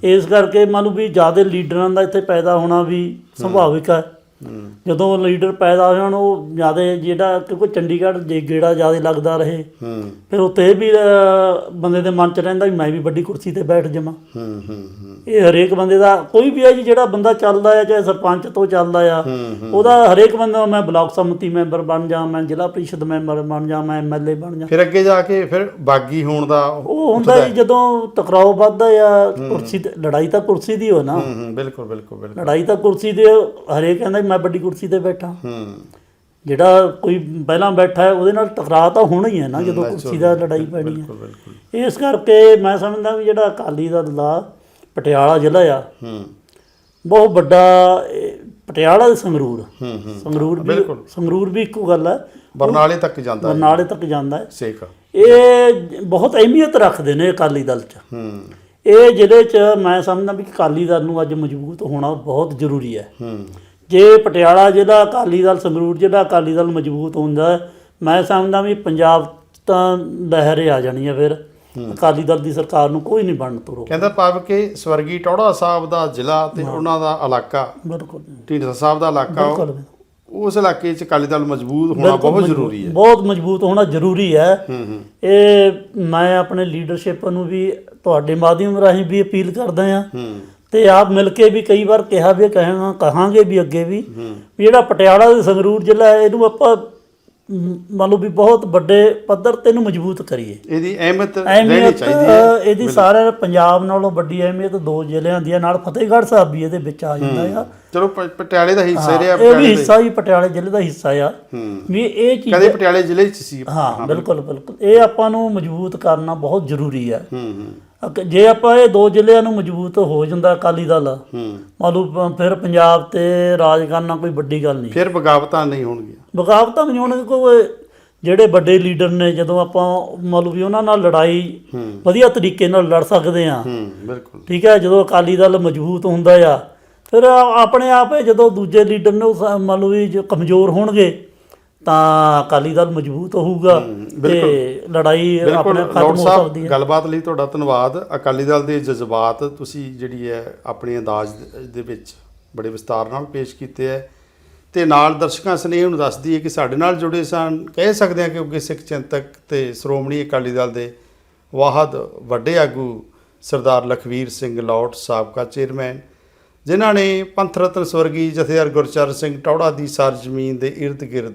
[SPEAKER 2] ਇਸ ਕਰਕੇ ਮੰਨ ਲਓ ਵੀ ਜ਼ਿਆਦਾ ਲੀਡਰਾਂ ਦਾ ਇੱਥੇ ਪੈਦਾ ਹੋਣਾ ਵੀ ਸੁਭਾਵਿਕ ਹੈ। ਜਦੋਂ ਲੀਡਰ ਪੈਦਾ ਹੋ ਜਾਣ ਉਹ ਜ਼ਿਆਦਾ ਜਿਹੜਾ ਕਿਉਂਕਿ ਚੰਡੀਗੜ੍ਹ ਜੇ ਗੇੜਾ ਜ਼ਿਆਦਾ ਲੱਗਦਾ ਰਹੇ
[SPEAKER 1] ਹੂੰ।
[SPEAKER 2] ਫਿਰ ਉੱਤੇ ਇਹ ਵੀ ਬੰਦੇ ਦੇ ਮਨ 'ਚ ਰਹਿੰਦਾ ਵੀ ਮੈਂ ਵੀ ਵੱਡੀ ਕੁਰਸੀ ਤੇ ਬੈਠ ਜਾਵਾਂ।
[SPEAKER 1] ਹੂੰ ਹੂੰ ਹੂੰ।
[SPEAKER 2] ਇਹ ਹਰੇਕ ਬੰਦੇ ਦਾ ਕੋਈ ਵੀ ਹੈ ਜੀ ਜਿਹੜਾ ਬੰਦਾ ਚੱਲਦਾ ਆ ਚਾਹੇ ਸਰਪੰਚ ਤੋਂ ਚੱਲਦਾ ਆ ਉਹਦਾ ਹਰੇਕ ਬੰਦਾ ਮੈਂ ਬਲਾਕ ਸਮਿਤੀ ਮੈਂਬਰ ਬਣ ਜਾ ਮੈਂ ਜ਼ਿਲ੍ਹਾ ਪ੍ਰੀਸ਼ਦ ਮੈਂਬਰ ਬਣ ਜਾ ਮੈਂ ਐਮਐਲਏ ਬਣ ਜਾ।
[SPEAKER 1] ਫਿਰ ਅੱਗੇ ਜਾ ਕੇ ਫਿਰ ਬਾਗੀ ਹੋਣ ਦਾ
[SPEAKER 2] ਉਹ ਹੁੰਦਾ ਜੀ ਜਦੋਂ ਟਕਰਾਓ ਵੱਧਦਾ ਆ ਕੁਰਸੀ ਤੇ ਲੜਾਈ ਤਾਂ ਕੁਰਸੀ ਦੀ ਹੋ ਨਾ।
[SPEAKER 1] ਹੂੰ ਹੂੰ ਬਿਲਕੁਲ ਬਿਲਕੁਲ ਬਿਲਕੁਲ।
[SPEAKER 2] ਲੜਾਈ ਤਾਂ ਕੁਰਸੀ ਦੇ ਹਰੇਕ ਕਹਿੰਦਾ ਮੈਂ ਵੱਡੀ ਕੁਰਸੀ ਤੇ ਬੈਠਾ।
[SPEAKER 1] ਹੂੰ।
[SPEAKER 2] ਜਿਹੜਾ ਕੋਈ ਪਹਿਲਾਂ ਬੈਠਾ ਹੈ ਉਹਦੇ ਨਾਲ ਟਕਰਾਅ ਤਾਂ ਹੋਣਾ ਹੀ ਹੈ ਨਾ ਜਦੋਂ ਕੁਰਸੀ ਦਾ ਲੜਾਈ ਪੈਣੀ ਹੈ।
[SPEAKER 1] ਬਿਲਕੁਲ ਬਿਲਕੁਲ।
[SPEAKER 2] ਇਸ ਕਰਕੇ ਮੈਂ ਸਮਝਦਾ ਵੀ ਜਿਹੜਾ ਅਕਾਲੀ ਦਲ ਦਾ ਪਟਿਆਲਾ ਜ਼ਿਲ੍ਹਾ ਆ
[SPEAKER 1] ਹੂੰ।
[SPEAKER 2] ਬਹੁਤ ਵੱਡਾ ਪਟਿਆਲਾ ਤੇ ਸੰਗਰੂਰ।
[SPEAKER 1] ਹੂੰ ਹੂੰ।
[SPEAKER 2] ਸੰਗਰੂਰ ਵੀ। ਸੰਗਰੂਰ ਵੀ ਇੱਕੋ ਗੱਲ ਹੈ।
[SPEAKER 1] ਬਰਨਾਲੇ ਤੱਕ ਜਾਂਦਾ ਹੈ।
[SPEAKER 2] ਬਰਨਾਲੇ ਤੱਕ ਜਾਂਦਾ ਹੈ।
[SPEAKER 1] ਸੇਕ
[SPEAKER 2] ਇਹ ਬਹੁਤ ਅਹਿਮੀਅਤ ਰੱਖਦੇ ਨੇ ਅਕਾਲੀ ਦਲ 'ਚ।
[SPEAKER 1] ਹੂੰ।
[SPEAKER 2] ਇਹ ਜ਼ਿਲ੍ਹੇ 'ਚ ਮੈਂ ਸਮਝਦਾ ਵੀ ਅਕਾਲੀ ਦਲ ਨੂੰ ਅੱਜ ਮਜ਼ਬੂਤ ਹੋਣਾ ਬਹੁਤ ਜ਼ਰੂਰੀ ਹੈ।
[SPEAKER 1] ਹੂੰ।
[SPEAKER 2] ਜੇ ਪਟਿਆਲਾ ਜ਼ਿਲ੍ਹਾ ਅਕਾਲੀ ਦਲ ਸੰਗਰੂਰ ਜ਼ਿਲ੍ਹਾ ਅਕਾਲੀ ਦਲ ਮਜ਼ਬੂਤ ਹੁੰਦਾ ਮੈਂ ਸਮਝਦਾ ਵੀ ਪੰਜਾਬ ਤਾਂ ਲਹਿਰੇ ਆ ਜਾਣੀ ਹੈ ਫਿਰ। ਅਕਾਲੀ ਦਲ ਦੀ ਸਰਕਾਰ ਨੂੰ ਕੋਈ ਨਹੀਂ ਬਣਨ ਤੋਂ ਰੋਕ
[SPEAKER 1] ਕਹਿੰਦਾ ਭਾਵ ਕਿ ਸਵਰਗੀ ਟੌੜਾ ਸਾਹਿਬ ਦਾ ਜ਼ਿਲ੍ਹਾ ਤੇ ਉਹਨਾਂ ਦਾ ਇਲਾਕਾ
[SPEAKER 2] ਬਿਲਕੁਲ।
[SPEAKER 1] ਢੀਂਡਸਾ ਸਾਹਿਬ ਦਾ ਇਲਾਕਾ ਉਸ ਇਲਾਕੇ 'ਚ ਅਕਾਲੀ ਦਲ ਮਜ਼ਬੂਤ ਹੋਣਾ ਬਹੁਤ ਜ਼ਰੂਰੀ ਹੈ।
[SPEAKER 2] ਬਹੁਤ ਮਜ਼ਬੂਤ ਹੋਣਾ ਜ਼ਰੂਰੀ ਹੈ। ਇਹ ਮੈਂ ਆਪਣੇ ਲੀਡਰਸ਼ਿਪ ਨੂੰ ਵੀ ਤੁਹਾਡੇ ਮਾਧਿਅਮ ਰਾਹੀਂ ਵੀ ਅਪੀਲ ਕਰਦਾ ਹੂੰ। ਤੇ ਆਪ ਮਿਲ ਕੇ ਵੀ ਕਈ ਵਾਰ ਕਿਹਾ ਵੀ ਕਹਾਂਗਾ ਕਹਾਂਗੇ ਵੀ ਅੱਗੇ ਵੀ। ਵੀ ਜਿਹੜਾ ਪਟਿਆਲਾ ਤੇ ਸੰਗਰੂਰ ਜ਼ਿਲ੍ਹਾ ਹੈ ਇਹਨੂੰ ਆਪਾਂ ਮੰਨ ਲਓ ਵੀ ਬਹੁਤ ਵੱਡੇ ਪੱਧਰ ਤੇ ਇਹਨੂੰ ਮਜ਼ਬੂਤ ਕਰੀਏ।
[SPEAKER 1] ਇਹਦੀ ਅਹਿਮੀਅਤ ਰਹਿਣੀ ਚਾਹੀਦੀ ਹੈ।
[SPEAKER 2] ਇਹਦੀ ਸਾਰੇ ਪੰਜਾਬ ਨਾਲੋਂ ਵੱਡੀ ਅਹਿਮੀਅਤ ਦੋ ਜ਼ਿਲ੍ਹਿਆਂ ਦੀ ਹੈ ਨਾਲ ਫਤਿਹਗੜ੍ਹ ਸਾਹਿਬ ਵੀ ਇਹਦੇ ਵਿੱਚ ਆ ਜਾਂਦਾ ਆ।
[SPEAKER 1] ਚਲੋ ਪਟਿਆਲੇ ਦਾ ਹਿੱਸਾ ਰਿਹਾ
[SPEAKER 2] ਇਹ ਵੀ
[SPEAKER 1] ਪਟਿਆਲੇ ਦੇ।
[SPEAKER 2] ਹਿੱਸਾ ਹੀ ਪਟਿਆਲੇ ਜ਼ਿਲ੍ਹੇ ਦਾ ਹਿੱਸਾ ਆ। ਵੀ ਇਹ ਚੀਜ਼
[SPEAKER 1] ਕਦੇ ਪਟਿਆਲੇ ਜ਼ਿਲ੍ਹੇ 'ਚ ਸੀ
[SPEAKER 2] ਹਾਂ ਬਿਲਕੁਲ ਬਿਲਕੁਲ। ਇਹ ਆਪਾਂ ਨੂੰ ਮਜ਼ਬੂਤ ਕਰਨਾ ਬਹੁਤ ਜ਼ਰੂਰੀ ਹੈ
[SPEAKER 1] ਹੂੰ ਹੂੰ।
[SPEAKER 2] ਅਕ- ਜੇ ਆਪਾਂ ਇਹ ਦੋ ਜ਼ਿਲ੍ਹਿਆਂ ਨੂੰ ਮਜ਼ਬੂਤ ਹੋ ਜਾਂਦਾ ਅਕਾਲੀ ਦਲ
[SPEAKER 1] ਹੂੰ।
[SPEAKER 2] ਮੰਨ ਲਓ ਪ- ਫਿਰ ਪੰਜਾਬ ਤੇ ਰਾਜ ਕਰਨਾ ਕੋਈ ਵੱਡੀ ਗੱਲ ਨਹੀਂ।
[SPEAKER 1] ਫਿਰ ਬਗਾਵਤਾਂ ਨਹੀਂ ਹੋਣਗੀਆਂ।
[SPEAKER 2] ਬਗਾਵਤਾਂ ਨਹੀਂ ਹੋਣਗੇ ਕੋਈ ਜਿਹੜੇ ਵੱਡੇ ਲੀਡਰ ਨੇ ਜਦੋਂ ਆਪਾਂ ਮੰਨ ਲਓ ਵੀ ਉਹਨਾਂ ਨਾਲ ਲੜਾਈ
[SPEAKER 1] ਹੂੰ।
[SPEAKER 2] ਵਧੀਆ ਤਰੀਕੇ ਨਾਲ ਲੜ ਸਕਦੇ ਆ
[SPEAKER 1] ਹੂੰ ਬਿਲਕੁਲ।
[SPEAKER 2] ਠੀਕ ਹੈ ਜਦੋਂ ਅਕਾਲੀ ਦਲ ਮਜ਼ਬੂਤ ਹੁੰਦਾ ਆ ਫਿਰ ਆ- ਆਪਣੇ ਆਪ ਇਹ ਜਦੋਂ ਦੂਜੇ ਲੀਡਰ ਨੇ ਸ- ਮੰਨ ਲਓ ਵੀ ਜੋ ਕਮਜ਼ੋਰ ਹੋਣਗੇ ਤਾਂ ਅਕਾਲੀ ਦਲ ਮਜ਼ਬੂਤ ਹੋਊਗਾ ਤੇ ਲੜਾਈ ਆਪਣੇ ਖਤਮ ਹੋ ਸਕਦੀ ਹੈ।
[SPEAKER 1] ਗੱਲਬਾਤ ਲਈ ਤੁਹਾਡਾ ਧੰਨਵਾਦ। ਅਕਾਲੀ ਦਲ ਦੇ ਜਜ਼ਬਾਤ ਤੁਸੀਂ ਜਿਹੜੀ ਹੈ ਆਪਣੇ ਅੰਦਾਜ਼ ਦੇ- ਵਿੱਚ ਬੜੇ ਵਿਸਤਾਰ ਨਾਲ ਪੇਸ਼ ਕੀਤੇ ਹੈ। ਤੇ ਨਾਲ ਦਰਸ਼ਕਾਂ ਸਨੇਹ ਨੂੰ ਦੱਸਦੀ ਹੈ ਕਿ ਸਾਡੇ ਨਾਲ ਜੁੜੇ ਸਨ। ਕਹਿ ਸਕਦੇ ਹਾਂ ਕਿ ਉੱਗੇ ਸਿੱਖ ਚਿੰਤਕ ਤੇ ਸ਼੍ਰੋਮਣੀ ਅਕਾਲੀ ਦਲ ਦੇ ਵਾਹਦ ਵੱਡੇ ਆਗੂ ਸਰਦਾਰ ਲਖਵੀਰ ਸਿੰਘ ਲੌਟ ਸਾਬਕਾ ਚੇਅਰਮੈਨ ਜਿਨ੍ਹਾਂ ਨੇ ਪੰਥ ਰਤਨ ਸਵਰਗੀ ਜਥੇਦਾਰ ਗੁਰਚਰਨ ਸਿੰਘ ਟੌੜਾ ਦੀ ਸਰਜ਼ਮੀਨ ਦੇ ਗਿਰਦ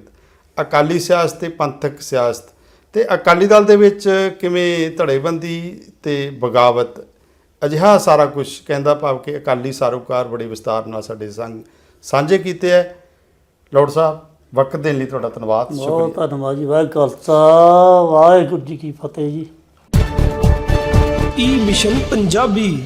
[SPEAKER 1] ਅਕਾਲੀ ਸਿਆਸਤ ਤੇ ਪੰਥਕ ਸਿਆਸਤ। ਤੇ ਅਕਾਲੀ ਦਲ ਦੇ ਵਿੱਚ ਕਿਵੇਂ ਧੜੇਬੰਦੀ ਤੇ ਬਗਾਵਤ ਅਜਿਹਾ ਸਾਰਾ ਕੁਝ ਕਹਿੰਦਾ ਭਾਵ ਕਿ ਅਕਾਲੀ ਸਾਰੋਕਾਰ ਬੜੇ ਵਿਸਤਾਰ ਨਾਲ ਸਾਡੇ ਸੰਗ ਸਾਂਝੇ ਕੀਤੇ ਹੈ ਲੋੜ ਸਾਹਿਬ ਵਕਤ ਦੇਣ ਲਈ ਤੁਹਾਡਾ ਧੰਨਵਾਦ ਸ਼ੁਕਰੀਆ।
[SPEAKER 2] ਬਹੁਤ ਧੰਨਵਾਦ ਜੀ ਵਾਹਿਗੁਰੂ ਖਾਲਸਾ ਵਾਹਿਗੁਰੂ ਜੀ ਕੀ ਫਤਿਹ ਜੀ।
[SPEAKER 3] ਈ ਮਿਸ਼ਨ ਪੰਜਾਬੀ